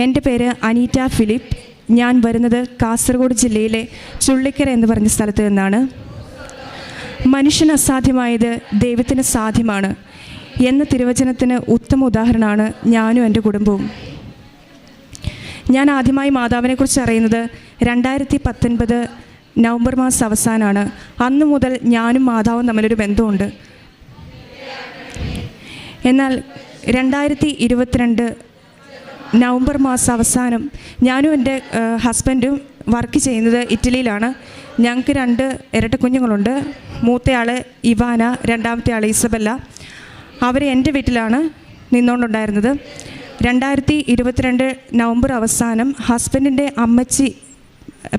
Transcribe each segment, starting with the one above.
എന്റെ പേര് അനീറ്റ ഫിലിപ്പ്. ഞാൻ വരുന്നത് കാസർഗോഡ് ജില്ലയിലെ ചുള്ളിക്കര എന്ന് പറഞ്ഞ സ്ഥലത്ത് നിന്നാണ്. മനുഷ്യന് അസാധ്യമായത് ദൈവത്തിന് സാധ്യമാണ് എന്ന തിരുവചനത്തിന് ഉത്തമ ഉദാഹരണമാണ് ഞാനും എന്റെ കുടുംബവും. ഞാൻ ആദ്യമായി മാതാവിനെക്കുറിച്ച് അറിയുന്നത് രണ്ടായിരത്തി പത്തൊൻപത് നവംബർ മാസം അവസാനമാണ്. അന്ന് മുതൽ ഞാനും മാതാവും തമ്മിലൊരു ബന്ധമുണ്ട്. എന്നാൽ രണ്ടായിരത്തി ഇരുപത്തിരണ്ട് നവംബർ മാസം അവസാനം ഞാനും എന്റെ ഹസ്ബൻഡും വർക്ക് ചെയ്യുന്നത് ഇറ്റലിയിലാണ്. ഞങ്ങൾക്ക് രണ്ട് ഇരട്ട കുഞ്ഞുങ്ങളുണ്ട്. മൂത്തയാൾ ഇവാന രണ്ടാമത്തെ ആൾ ഇസബല്ല. അവർ എന്റെ വീട്ടിലാണ് നിന്നുകൊണ്ടുണ്ടായിരുന്നത്. രണ്ടായിരത്തി ഇരുപത്തിരണ്ട് നവംബർ അവസാനം ഹസ്ബൻഡിന്റെ അമ്മച്ചി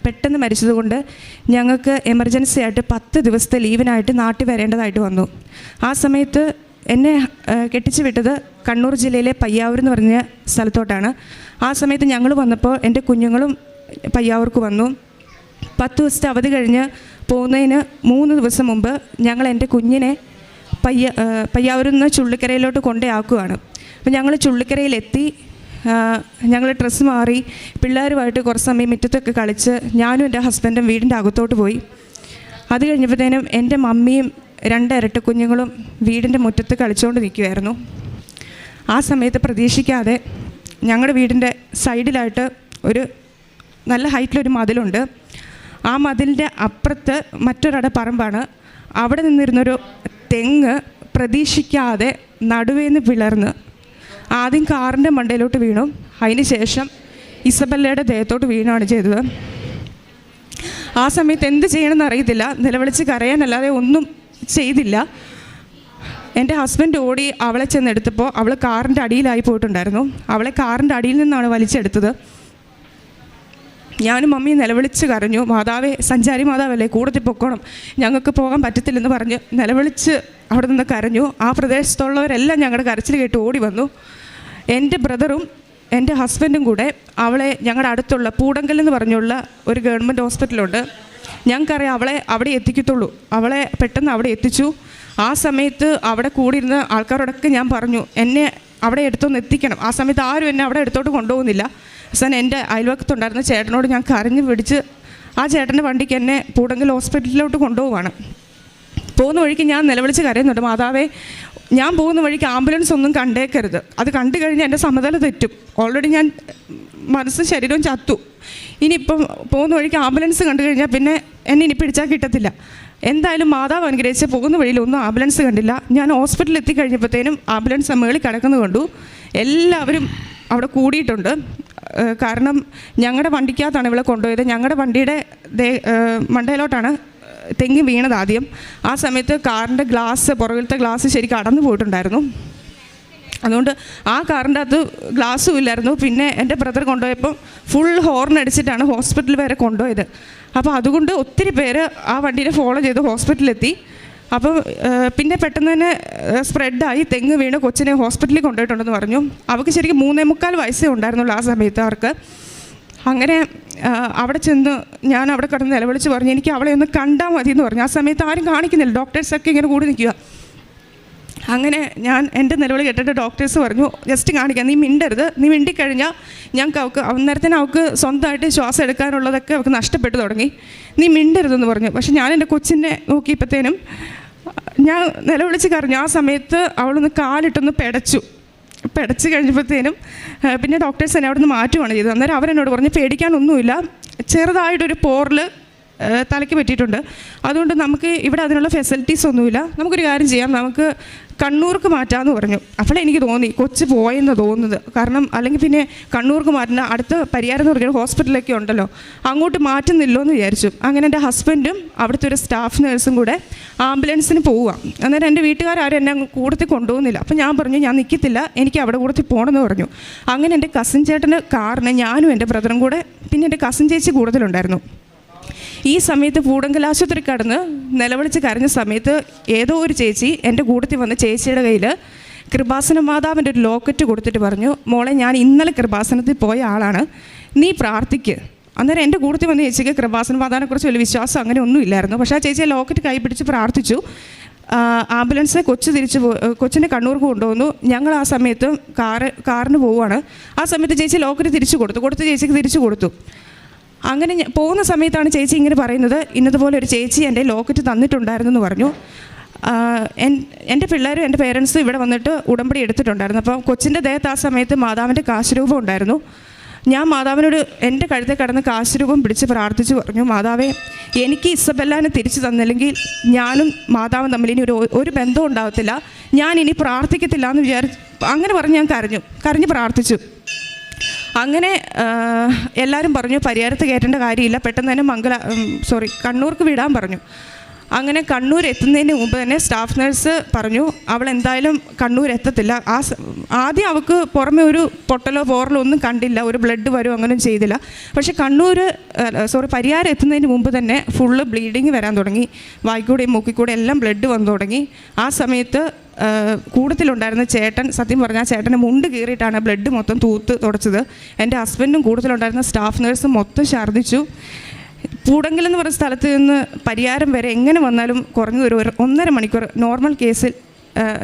പെട്ടെന്ന് മരിച്ചതുകൊണ്ട് ഞങ്ങൾക്ക് എമർജൻസി ആയിട്ട് പത്ത് ദിവസത്തെ ലീവിനായിട്ട് നാട്ടിൽ വരേണ്ടതായിട്ട് വന്നു. ആ സമയത്ത് എന്നെ കെട്ടിച്ചു വിട്ടത് കണ്ണൂർ ജില്ലയിലെ പയ്യാവൂർ എന്ന് പറഞ്ഞ സ്ഥലത്തോട്ടാണ്. ആ സമയത്ത് ഞങ്ങൾ വന്നപ്പോൾ എന്റെ കുഞ്ഞുങ്ങളും പയ്യാവൂർക്ക് വന്നു. പത്ത് ദിവസത്തെ അവധി കഴിഞ്ഞ് പോകുന്നതിന് മൂന്ന് ദിവസം മുമ്പ് ഞങ്ങൾ എന്റെ കുഞ്ഞിനെ പയ്യ പയ്യാവൂരിൽ നിന്ന് ചുള്ളിക്കരയിലോട്ട് കൊണ്ടേയാക്കുകയാണ് അപ്പോൾ ഞങ്ങൾ ചുള്ളിക്കരയിലെത്തി ഞങ്ങൾ ഡ്രസ്സ് മാറി പിള്ളേരുമായിട്ട് കുറച്ച് സമയം മുറ്റത്തൊക്കെ കളിച്ച് ഞാനും എന്റെ ഹസ്ബൻഡും വീടിന്റെ അകത്തോട്ട് പോയി. അത് കഴിഞ്ഞപ്പോഴത്തേനും എന്റെ മമ്മിയും രണ്ട് ഇരട്ട കുഞ്ഞുങ്ങളും വീടിന്റെ മുറ്റത്ത് കളിച്ചുകൊണ്ട് നിൽക്കുമായിരുന്നു ആ സമയത്ത് പ്രതീക്ഷിക്കാതെ ഞങ്ങളുടെ വീടിന്റെ സൈഡിലായിട്ട് ഒരു നല്ല ഹൈറ്റിലൊരു മതിലുണ്ട്. ആ മതിലിന്റെ അപ്പുറത്ത് മറ്റൊരട പറമ്പാണ്. അവിടെ നിന്നിരുന്നൊരു തെങ്ങ് പ്രതീക്ഷിക്കാതെ നടുവേന്ന് പിളർന്ന് ആദ്യം കാറിന്റെ മണ്ടയിലോട്ട് വീണു. അതിന് ശേഷം ഇസബല്ലയുടെ ദേഹത്തോട്ട് വീണാണ് ചെയ്തത്. ആ സമയത്ത് എന്ത് ചെയ്യണമെന്ന് അറിയത്തില്ല. നിലവിളിച്ച് കരയാനല്ലാതെ ഒന്നും ചെയ്തില്ല. എന്റെ ഹസ്ബൻഡ് ഓടി അവളെ ചെന്നെടുത്തപ്പോൾ അവൾ കാറിന്റെ അടിയിലായി പോയിട്ടുണ്ടായിരുന്നു. അവളെ കാറിന്റെ അടിയിൽ നിന്നാണ് വലിച്ചെടുത്തത്. ഞാനും മമ്മിയും നിലവിളിച്ച് കരഞ്ഞു. മാതാവേ സഞ്ചാരി മാതാവല്ലേ കൂടുതൽ പൊക്കോണം. ഞങ്ങൾക്ക് പോകാൻ പറ്റത്തില്ലെന്ന് പറഞ്ഞ് നിലവിളിച്ച് അവിടെ നിന്ന് കരഞ്ഞു. ആ പ്രദേശത്തുള്ളവരെല്ലാം ഞങ്ങളുടെ കരച്ചിൽ കേട്ട് ഓടി വന്നു. എന്റെ ബ്രദറും എന്റെ ഹസ്ബൻഡും കൂടെ അവളെ ഞങ്ങളുടെ അടുത്തുള്ള പൂടങ്കൽ എന്ന് പറഞ്ഞുള്ള ഒരു ഗവൺമെന്റ് ഹോസ്പിറ്റലുണ്ട്. ഞങ്ങൾക്കറിയാം അവളെ അവിടെ എത്തിക്കത്തുള്ളൂ. അവളെ പെട്ടെന്ന് അവിടെ എത്തിച്ചു. ആ സമയത്ത് അവിടെ കൂടിയിരുന്ന ആൾക്കാരോടൊക്കെ ഞാൻ പറഞ്ഞു എന്നെ അവിടെ എടുത്തൊന്ന് എത്തിക്കണം. ആ സമയത്ത് ആരും എന്നെ അവിടെ എടുത്തോട്ട് കൊണ്ടുപോകുന്നില്ല. അവസാനം എന്റെ അയൽവക്കത്തുണ്ടായിരുന്ന ചേട്ടനോട് ഞാൻ കരഞ്ഞു പിടിച്ച് ആ ചേട്ടന്റെ വണ്ടിക്ക് എന്നെ പൂടങ്കൽ ഹോസ്പിറ്റലിലോട്ട് കൊണ്ടുപോവാണ് പോകുന്ന വഴിക്ക് ഞാൻ നിലവിളിച്ച് കരയുന്നുണ്ട് മാതാവേ ഞാൻ പോകുന്ന വഴിക്ക് ആംബുലൻസ് ഒന്നും കണ്ടേക്കരുത്. അത് കണ്ടു കഴിഞ്ഞാൽ എന്റെ സമതല തെറ്റും. ഓൾറെഡി ഞാൻ മനസ്സും ശരീരവും ചത്തു. ഇനിയിപ്പം പോകുന്ന വഴിക്ക് ആംബുലൻസ് കണ്ടു കഴിഞ്ഞാൽ പിന്നെ എന്നെ ഇനി പിടിച്ചാൽ കിട്ടത്തില്ല. എന്തായാലും മാതാവ് അനുഗ്രഹിച്ച് പോകുന്ന വഴിയിൽ ഒന്നും ആംബുലൻസ് കണ്ടില്ല. ഞാൻ ഹോസ്പിറ്റലിൽ എത്തിക്കഴിഞ്ഞപ്പോഴത്തേനും ആംബുലൻസ് മേളിൽ കിടക്കുന്നത് കണ്ടു. എല്ലാവരും അവിടെ കൂടിയിട്ടുണ്ട്. കാരണം ഞങ്ങളുടെ വണ്ടിക്കകത്താണ് ഇവളെ കൊണ്ടുപോയത്. ഞങ്ങളുടെ വണ്ടിയുടെ മണ്ടയിലോട്ടാണ് തെങ്ങി വീണത് ആദ്യം. ആ സമയത്ത് കാറിന്റെ ഗ്ലാസ് പുറകിലത്തെ ഗ്ലാസ് ശരിക്കും അടന്നു പോയിട്ടുണ്ടായിരുന്നു. അതുകൊണ്ട് ആ കാറിന്റെ അകത്ത് ഗ്ലാസ്സും ഇല്ലായിരുന്നു. പിന്നെ എന്റെ ബ്രദർ കൊണ്ടുപോയപ്പോൾ ഫുൾ ഹോർൺ അടിച്ചിട്ടാണ് ഹോസ്പിറ്റൽ വരെ കൊണ്ടുപോയത്. അപ്പോൾ അതുകൊണ്ട് ഒത്തിരി പേര് ആ വണ്ടീനെ ഫോളോ ചെയ്ത് ഹോസ്പിറ്റലിലെത്തി അപ്പോൾ പിന്നെ പെട്ടെന്ന് തന്നെ സ്പ്രെഡായി തെങ്ങ് വീണ് കൊച്ചിനെ ഹോസ്പിറ്റലിൽ കൊണ്ടുപോയിട്ടുണ്ടെന്ന് പറഞ്ഞു. അവർക്ക് ശരിക്കും മൂന്നേ മുക്കാൽ വയസ്സേ ഉണ്ടായിരുന്നുള്ളൂ ആ സമയത്ത് അവർക്ക്. അങ്ങനെ അവിടെ ചെന്ന് ഞാൻ അവിടെ കിടന്ന് നിലവിളിച്ച് പറഞ്ഞു എനിക്ക് അവളെ ഒന്ന് കണ്ടാൽ മതി എന്ന് പറഞ്ഞു. ആ സമയത്ത് ആരും കാണിക്കുന്നില്ല. ഡോക്ടേഴ്സൊക്കെ ഇങ്ങനെ കൂടി നിൽക്കുക. അങ്ങനെ ഞാൻ എന്റെ നിലവിളി കേട്ടിട്ട് ഡോക്ടേഴ്സ് പറഞ്ഞു ജസ്റ്റ് കാണിക്കാം നീ മിണ്ടരുത്. നീ മിണ്ടിക്കഴിഞ്ഞാൽ ഞങ്ങൾക്ക് അവൾക്ക് അന്നേരത്തിന് അവൾക്ക് സ്വന്തമായിട്ട് ശ്വാസം എടുക്കാനുള്ളതൊക്കെ അവൾക്ക് നഷ്ടപ്പെട്ടു തുടങ്ങി. നീ മിണ്ടരുതെന്ന് പറഞ്ഞു. പക്ഷെ ഞാൻ എന്റെ കൊച്ചിനെ നോക്കിയപ്പോഴത്തേനും ഞാൻ നിലവിളിച്ച് കരഞ്ഞു. ആ സമയത്ത് അവളൊന്ന് കാലിട്ടൊന്ന് പെടച്ചു. പെടച്ച് കഴിഞ്ഞപ്പോഴത്തേനും പിന്നെ ഡോക്ടേഴ്സ് എന്നെ അവിടെ നിന്ന് മാറ്റുകയാണ് ചെയ്തത്. അന്നേരം അവരെന്നോട് പറഞ്ഞു പേടിക്കാനൊന്നുമില്ല. ചെറുതായിട്ടൊരു പോറിൽ തലയ്ക്ക് പറ്റിയിട്ടുണ്ട്. അതുകൊണ്ട് നമുക്ക് ഇവിടെ അതിനുള്ള ഫെസിലിറ്റീസ് ഒന്നുമില്ല. നമുക്കൊരു കാര്യം ചെയ്യാം. നമുക്ക് കണ്ണൂർക്ക് മാറ്റാമെന്ന് പറഞ്ഞു. അപ്പോൾ എനിക്ക് തോന്നി കൊച്ച് പോയെന്ന് തോന്നുന്നത്. കാരണം അല്ലെങ്കിൽ പിന്നെ കണ്ണൂർക്ക് മാറ്റുന്ന അടുത്ത പരിഹാരം എന്ന് പറയുന്ന ഹോസ്പിറ്റലൊക്കെ ഉണ്ടല്ലോ. അങ്ങോട്ട് മാറ്റുന്നില്ലോ എന്ന് വിചാരിച്ചു. അങ്ങനെ എന്റെ ഹസ്ബൻഡും അവിടുത്തെ ഒരു സ്റ്റാഫ് നേഴ്സും കൂടെ ആംബുലൻസിന് പോവുക അന്നേരം എന്റെ വീട്ടുകാരും എന്നെ കൂടത്തിൽ കൊണ്ടുപോകുന്നില്ല. അപ്പം ഞാൻ പറഞ്ഞു ഞാൻ നിൽക്കത്തില്ല എനിക്ക് അവിടെ കൂടത്തിൽ പോകണമെന്ന് പറഞ്ഞു. അങ്ങനെ എന്റെ കസിൻ ചേട്ടന്റെ കാറിന് ഞാനും എന്റെ ബ്രദറും കൂടെ പിന്നെ എന്റെ കസിൻ ചേച്ചി കൂടുതലുണ്ടായിരുന്നു. ഈ സമയത്ത് പൂടങ്കൽ ആശുപത്രി കടന്ന് നിലവിളിച്ച് കരഞ്ഞ സമയത്ത് ഏതോ ഒരു ചേച്ചി എന്റെ കൂട്ടത്തിൽ വന്ന് ചേച്ചിയുടെ കയ്യിൽ കൃപാസന മാതാവിന്റെ ഒരു ലോക്കറ്റ് കൊടുത്തിട്ട് പറഞ്ഞു മോളെ ഞാൻ ഇന്നലെ കൃപാസനത്തിൽ പോയ ആളാണ്. നീ പ്രാർത്ഥിക്ക്. അന്നേരം എന്റെ കൂട്ടത്തിൽ വന്ന ചേച്ചിക്ക് കൃപാസന മാതാവിനെക്കുറിച്ച് വലിയ വിശ്വാസം അങ്ങനെ ഒന്നും ഇല്ലായിരുന്നു. പക്ഷേ ആ ചേച്ചി ആ ലോക്കറ്റ് കൈ പിടിച്ച് പ്രാർത്ഥിച്ചു. ആംബുലൻസിനെ കൊച്ചു തിരിച്ച് കൊച്ചിനെ കണ്ണൂർക്ക് കൊണ്ടുവന്നു. ഞങ്ങൾ ആ സമയത്ത് കാറ് കാറിന് പോവുകയാണ്. ആ സമയത്ത് ചേച്ചി ലോക്കറ്റ് തിരിച്ചു കൊടുത്തു. കൊടുത്ത് ചേച്ചിക്ക് തിരിച്ചു കൊടുത്തു. അങ്ങനെ പോകുന്ന സമയത്താണ് ചേച്ചി ഇങ്ങനെ പറയുന്നത്. ഇന്നതുപോലെ ഒരു ചേച്ചി എന്റെ ലോക്കറ്റ് തന്നിട്ടുണ്ടായിരുന്നു എന്ന് പറഞ്ഞു എന്റെ പിള്ളേരും എന്റെ പേരൻസും ഇവിടെ വന്നിട്ട് ഉടമ്പടി എടുത്തിട്ടുണ്ടായിരുന്നു. അപ്പോൾ കൊച്ചിന്റെ ദേഹത്ത് ആ സമയത്ത് മാതാവിന്റെ കാശുരൂപം ഉണ്ടായിരുന്നു. ഞാൻ മാതാവിനോട് എന്റെ കഴുത്തെ കടന്ന് കാശുരൂപം പിടിച്ച് പ്രാർത്ഥിച്ചു പറഞ്ഞു മാതാവേ എനിക്ക് ഇസബെല്ലാനെ തിരിച്ചു തന്നില്ലെങ്കിൽ ഞാനും മാതാവും തമ്മിൽ ഇനി ഒരു ഒരു ബന്ധവും ഉണ്ടാകത്തില്ല ഞാൻ ഇനി പ്രാർത്ഥിക്കത്തില്ല എന്ന് വിചാരിച്ചു അങ്ങനെ പറഞ്ഞ് ഞാൻ കരഞ്ഞു. കരഞ്ഞ് പ്രാർത്ഥിച്ചു. അങ്ങനെ എല്ലാവരും പറഞ്ഞു പരിഹാരത്ത് കയറ്റേണ്ട കാര്യമില്ല. പെട്ടെന്ന് തന്നെ മംഗല സോറി കണ്ണൂർക്ക് വിടാൻ പറഞ്ഞു. അങ്ങനെ കണ്ണൂർ എത്തുന്നതിന് മുമ്പ് തന്നെ സ്റ്റാഫ് നഴ്സ് പറഞ്ഞു അവൾ എന്തായാലും കണ്ണൂർ എത്തത്തില്ല. ആ ആദ്യം അവൾക്ക് പുറമെ ഒരു പൊട്ടലോ പോറലോ ഒന്നും കണ്ടില്ല. ഒരു ബ്ലഡ് വരുമോ അങ്ങനെ ചെയ്തില്ല. പക്ഷേ കണ്ണൂർ സോറി പരിഹാരം എത്തുന്നതിന് മുമ്പ് തന്നെ ഫുള്ള് ബ്ലീഡിങ് വരാൻ തുടങ്ങി. വായിക്കൂടെയും മൂക്കിക്കൂടെ എല്ലാം ബ്ലഡ് വന്നു തുടങ്ങി. ആ സമയത്ത് കൂട്ടത്തിലുണ്ടായിരുന്ന ചേട്ടൻ സത്യം പറഞ്ഞാൽ ചേട്ടനെ മുണ്ട് കീറിയിട്ടാണ് ബ്ലഡ് മൊത്തം തൂത്ത് തുടച്ചത്. എന്റെ ഹസ്ബൻഡും കൂട്ടത്തിലുണ്ടായിരുന്ന സ്റ്റാഫ് നേഴ്സും മൊത്തം ഛർദ്ദിച്ചു. പൂടങ്കൽ എന്ന് പറഞ്ഞ സ്ഥലത്ത് നിന്ന് പരിയാരം വരെ എങ്ങനെ വന്നാലും കുറഞ്ഞത് ഒരു ഒന്നര മണിക്കൂർ നോർമൽ കേസിൽ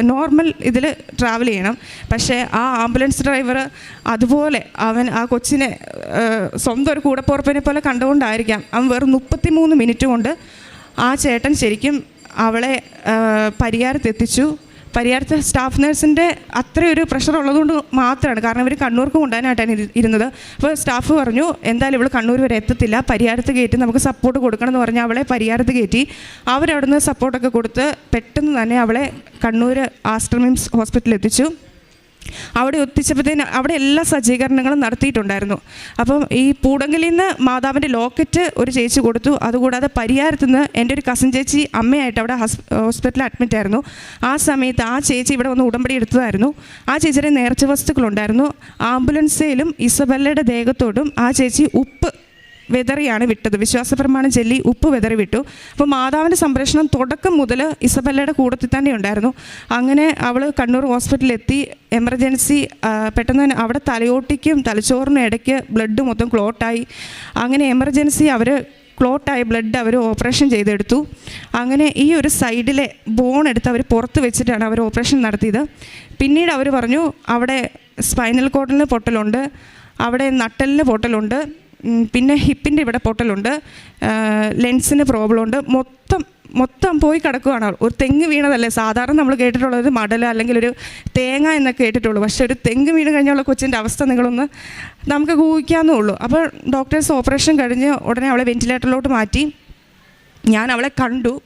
നോർമൽ ഇതിൽ ട്രാവൽ ചെയ്യണം. പക്ഷേ ആ ആംബുലൻസ് ഡ്രൈവർ അതുപോലെ അവൻ ആ കൊച്ചിനെ സ്വന്തം ഒരു കൂടപ്പുറപ്പിനെ പോലെ കണ്ടുകൊണ്ടായിരിക്കാം. അവൻ വെറും മുപ്പത്തി മൂന്ന് മിനിറ്റ് കൊണ്ട് ആ ചേട്ടൻ ശരിക്കും അവളെ പരിയാരത്തെത്തിച്ചു. പരിയാരത്തെ സ്റ്റാഫ് നഴ്സിന്റെ അത്രയൊരു പ്രഷർ ഉള്ളതുകൊണ്ട് മാത്രമാണ്. കാരണം ഇവർ കണ്ണൂർക്ക് കൊണ്ടുപോകാനായിട്ടാണ് ഇരുന്നത്. അപ്പോൾ സ്റ്റാഫ് പറഞ്ഞു എന്തായാലും ഇവൾ കണ്ണൂർ വരെ എത്തത്തില്ല. പരിയാരത്ത് കയറ്റി നമുക്ക് സപ്പോർട്ട് കൊടുക്കണം എന്ന് പറഞ്ഞാൽ അവളെ പരിയാരത്ത് കയറ്റി അവരവിടുന്ന് സപ്പോർട്ടൊക്കെ കൊടുത്ത് പെട്ടെന്ന് തന്നെ അവളെ കണ്ണൂർ ആസ്റ്റർ ഹോസ്പിറ്റലിൽ എത്തിച്ചു. അവിടെ ഒത്തിച്ചപ്പോഴത്തേന് അവിടെ എല്ലാ സജ്ജീകരണങ്ങളും നടത്തിയിട്ടുണ്ടായിരുന്നു. അപ്പം ഈ പൂടങ്കലിൽ നിന്ന് മാതാവിന്റെ ലോക്കറ്റ് ഒരു ചേച്ചി കൊടുത്തു. അതുകൂടാതെ പരിയാരത്ത് നിന്ന് എന്റെ ഒരു കസിൻ ചേച്ചി അമ്മയായിട്ട് അവിടെ ഹസ് ഹോസ്പിറ്റലിൽ അഡ്മിറ്റ് ആയിരുന്നു. ആ സമയത്ത് ആ ചേച്ചി ഇവിടെ വന്ന് ഉടമ്പടി എടുത്തതായിരുന്നു. ആ ചേച്ചിയുടെ നേർച്ച വസ്തുക്കളുണ്ടായിരുന്നു. ആംബുലൻസിലും ഇസബല്ലയുടെ ദേഹത്തോടും ആ ചേച്ചി ഉപ്പ് വെതറിയാണ് വിട്ടത്. വിശ്വാസപ്രമാണം ജെല്ലി ഉപ്പ് വെതറി വിട്ടു അപ്പോൾ മാതാവിന്റെ സംരക്ഷണം തുടക്കം മുതൽ ഇസബല്ലയുടെ കൂടത്തിൽ തന്നെ ഉണ്ടായിരുന്നു. അങ്ങനെ അവൾ കണ്ണൂർ ഹോസ്പിറ്റലിൽ എത്തി എമർജൻസി പെട്ടെന്ന് തന്നെ അവിടെ തലയോട്ടിക്കും തലച്ചോറിനും ഇടയ്ക്ക് ബ്ലഡ് മൊത്തം ക്ലോട്ടായി. അങ്ങനെ എമർജൻസി അവർ ക്ലോട്ടായ ബ്ലഡ് അവർ ഓപ്പറേഷൻ ചെയ്തെടുത്തു. അങ്ങനെ ഈ ഒരു സൈഡിലെ ബോൺ എടുത്ത് അവർ പുറത്ത് വെച്ചിട്ടാണ് അവർ ഓപ്പറേഷൻ നടത്തിയത്. പിന്നീട് അവർ പറഞ്ഞു അവിടെ സ്പൈനൽ കോട്ടലിന് പൊട്ടലുണ്ട് അവിടെ നട്ടലിന് പൊട്ടലുണ്ട് പിന്നെ ഹിപ്പിന്റെ ഇവിടെ പൊട്ടലുണ്ട്. ലെൻസിന് പ്രോബ്ലം ഉണ്ട് മൊത്തം മൊത്തം പോയി കിടക്കുകയാണ്. ഒരു തെങ്ങ് വീണതല്ലേ? സാധാരണ നമ്മൾ കേട്ടിട്ടുള്ളത് മടല അല്ലെങ്കിൽ ഒരു തേങ്ങ എന്നൊക്കെ കേട്ടിട്ടുള്ളൂ. പക്ഷേ ഒരു തെങ്ങ് വീണ് കഴിഞ്ഞുള്ള കൊച്ചിന്റെ അവസ്ഥ നിങ്ങളൊന്ന് നമുക്ക് ഊഹിക്കാവുന്നേ ഉള്ളൂ. അപ്പോൾ ഡോക്ടേഴ്സ് ഓപ്പറേഷൻ കഴിഞ്ഞ് ഉടനെ അവളെ വെന്റിലേറ്ററിലോട്ട് മാറ്റി. ഞാൻ അവളെ കണ്ടു.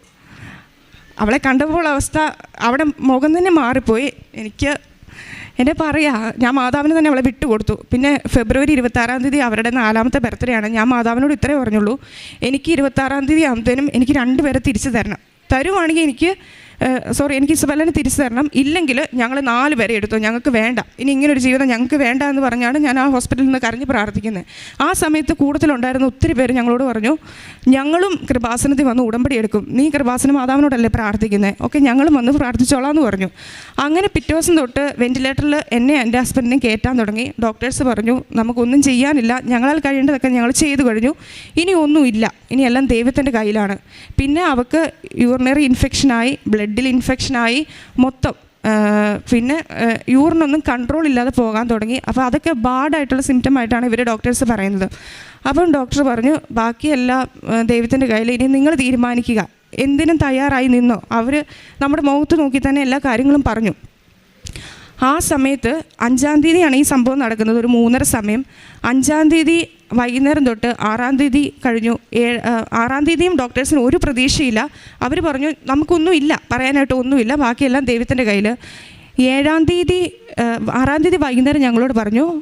അവളെ കണ്ടപ്പോൾ അവസ്ഥ അവിടെ മുഖം തന്നെ മാറിപ്പോയി. എനിക്ക് എന്നെ പറയാ ഞാൻ മാതാവിന് തന്നെ അവളെ വിട്ടുകൊടുത്തു. പിന്നെ ഫെബ്രുവരി ഇരുപത്താറാം തീയതി അവരുടെ നാലാമത്തെ ബർത്ത്ഡേ ആണ്. ഞാൻ മാതാവിനോട് ഇത്രേ പറഞ്ഞുള്ളൂ. എനിക്ക് ഇരുപത്താറാം തീയതി ആകുമ്പോഴത്തേനും എനിക്ക് രണ്ടുപേരെ തിരിച്ചു തരണം. തരുവാണെങ്കിൽ എനിക്ക് സോറി എനിക്ക് ഇസബല്ലനെ തിരിച്ചു തരണം. ഇല്ലെങ്കിൽ ഞങ്ങൾ നാല് പേരെ എടുത്തു. ഞങ്ങൾക്ക് വേണ്ട. ഇനി ഇങ്ങനൊരു ജീവിതം ഞങ്ങൾക്ക് വേണ്ട എന്ന് പറഞ്ഞാണ് ഞാൻ ആ ഹോസ്പിറ്റലിൽ നിന്ന് കരഞ്ഞ് പ്രാർത്ഥിക്കുന്നത്. ആ സമയത്ത് കൂടുതലുണ്ടായിരുന്ന ഒത്തിരി പേര് ഞങ്ങളോട് പറഞ്ഞു ഞങ്ങളും കൃപാസനത്തിൽ വന്ന് ഉടമ്പടി എടുക്കും. നീ കൃപാസന മാതാവിനോടല്ലേ പ്രാർത്ഥിക്കുന്നത് ഓക്കെ ഞങ്ങളും വന്ന് പ്രാർത്ഥിച്ചോളാം എന്ന് പറഞ്ഞു. അങ്ങനെ പിറ്റേ ദിവസം തൊട്ട് വെന്റിലേറ്ററിൽ എന്നെ എന്റെ ഹസ്ബൻഡിനെ കയറ്റാൻ തുടങ്ങി. ഡോക്ടേഴ്സ് പറഞ്ഞു നമുക്കൊന്നും ചെയ്യാനില്ല. ഞങ്ങളാൽ കഴിയേണ്ടതൊക്കെ ഞങ്ങൾ ചെയ്തു കഴിഞ്ഞു. ഇനി ഒന്നുമില്ല. ഇനി എല്ലാം ദൈവത്തിന്റെ കയ്യിലാണ്. പിന്നെ അവൾക്ക് യൂറിനറി ഇൻഫെക്ഷനായി ബ്ലഡിൽ ഇൻഫെക്ഷനായി മൊത്തം പിന്നെ യൂറിനൊന്നും കൺട്രോൾ ഇല്ലാതെ പോകാൻ തുടങ്ങി. അപ്പോൾ അതൊക്കെ ബാഡായിട്ടുള്ള സിംറ്റം ആയിട്ടാണ് ഇവർ ഡോക്ടേഴ്സ് പറയുന്നത്. അപ്പം ഡോക്ടർ പറഞ്ഞു ബാക്കിയെല്ലാം ദൈവത്തിന്റെ കയ്യിൽ ഇനി നിങ്ങൾ തീരുമാനിക്കുക. എന്തിനും തയ്യാറായി നിന്നോ. അവർ നമ്മുടെ മുഖത്ത് നോക്കി തന്നെ എല്ലാ കാര്യങ്ങളും പറഞ്ഞു. ആ സമയത്ത് അഞ്ചാം തീയതിയാണ് ഈ സംഭവം നടക്കുന്നത്. ഒരു മൂന്നര സമയം. അഞ്ചാം തീയതി വൈകുന്നേരം തൊട്ട് ആറാം തീയതി കഴിഞ്ഞു. ഏഴ് ആറാം തീയതിയും ഡോക്ടേഴ്സിന് ഒരു പ്രതീക്ഷയില്ല. അവർ പറഞ്ഞു നമുക്കൊന്നും ഇല്ല. പറയാനായിട്ട് ഒന്നുമില്ല. ബാക്കിയെല്ലാം ദൈവത്തിന്റെ കയ്യിൽ ഏഴാം തീയതി ആറാം തീയതി വൈകുന്നേരം ഞങ്ങളോട് പറഞ്ഞു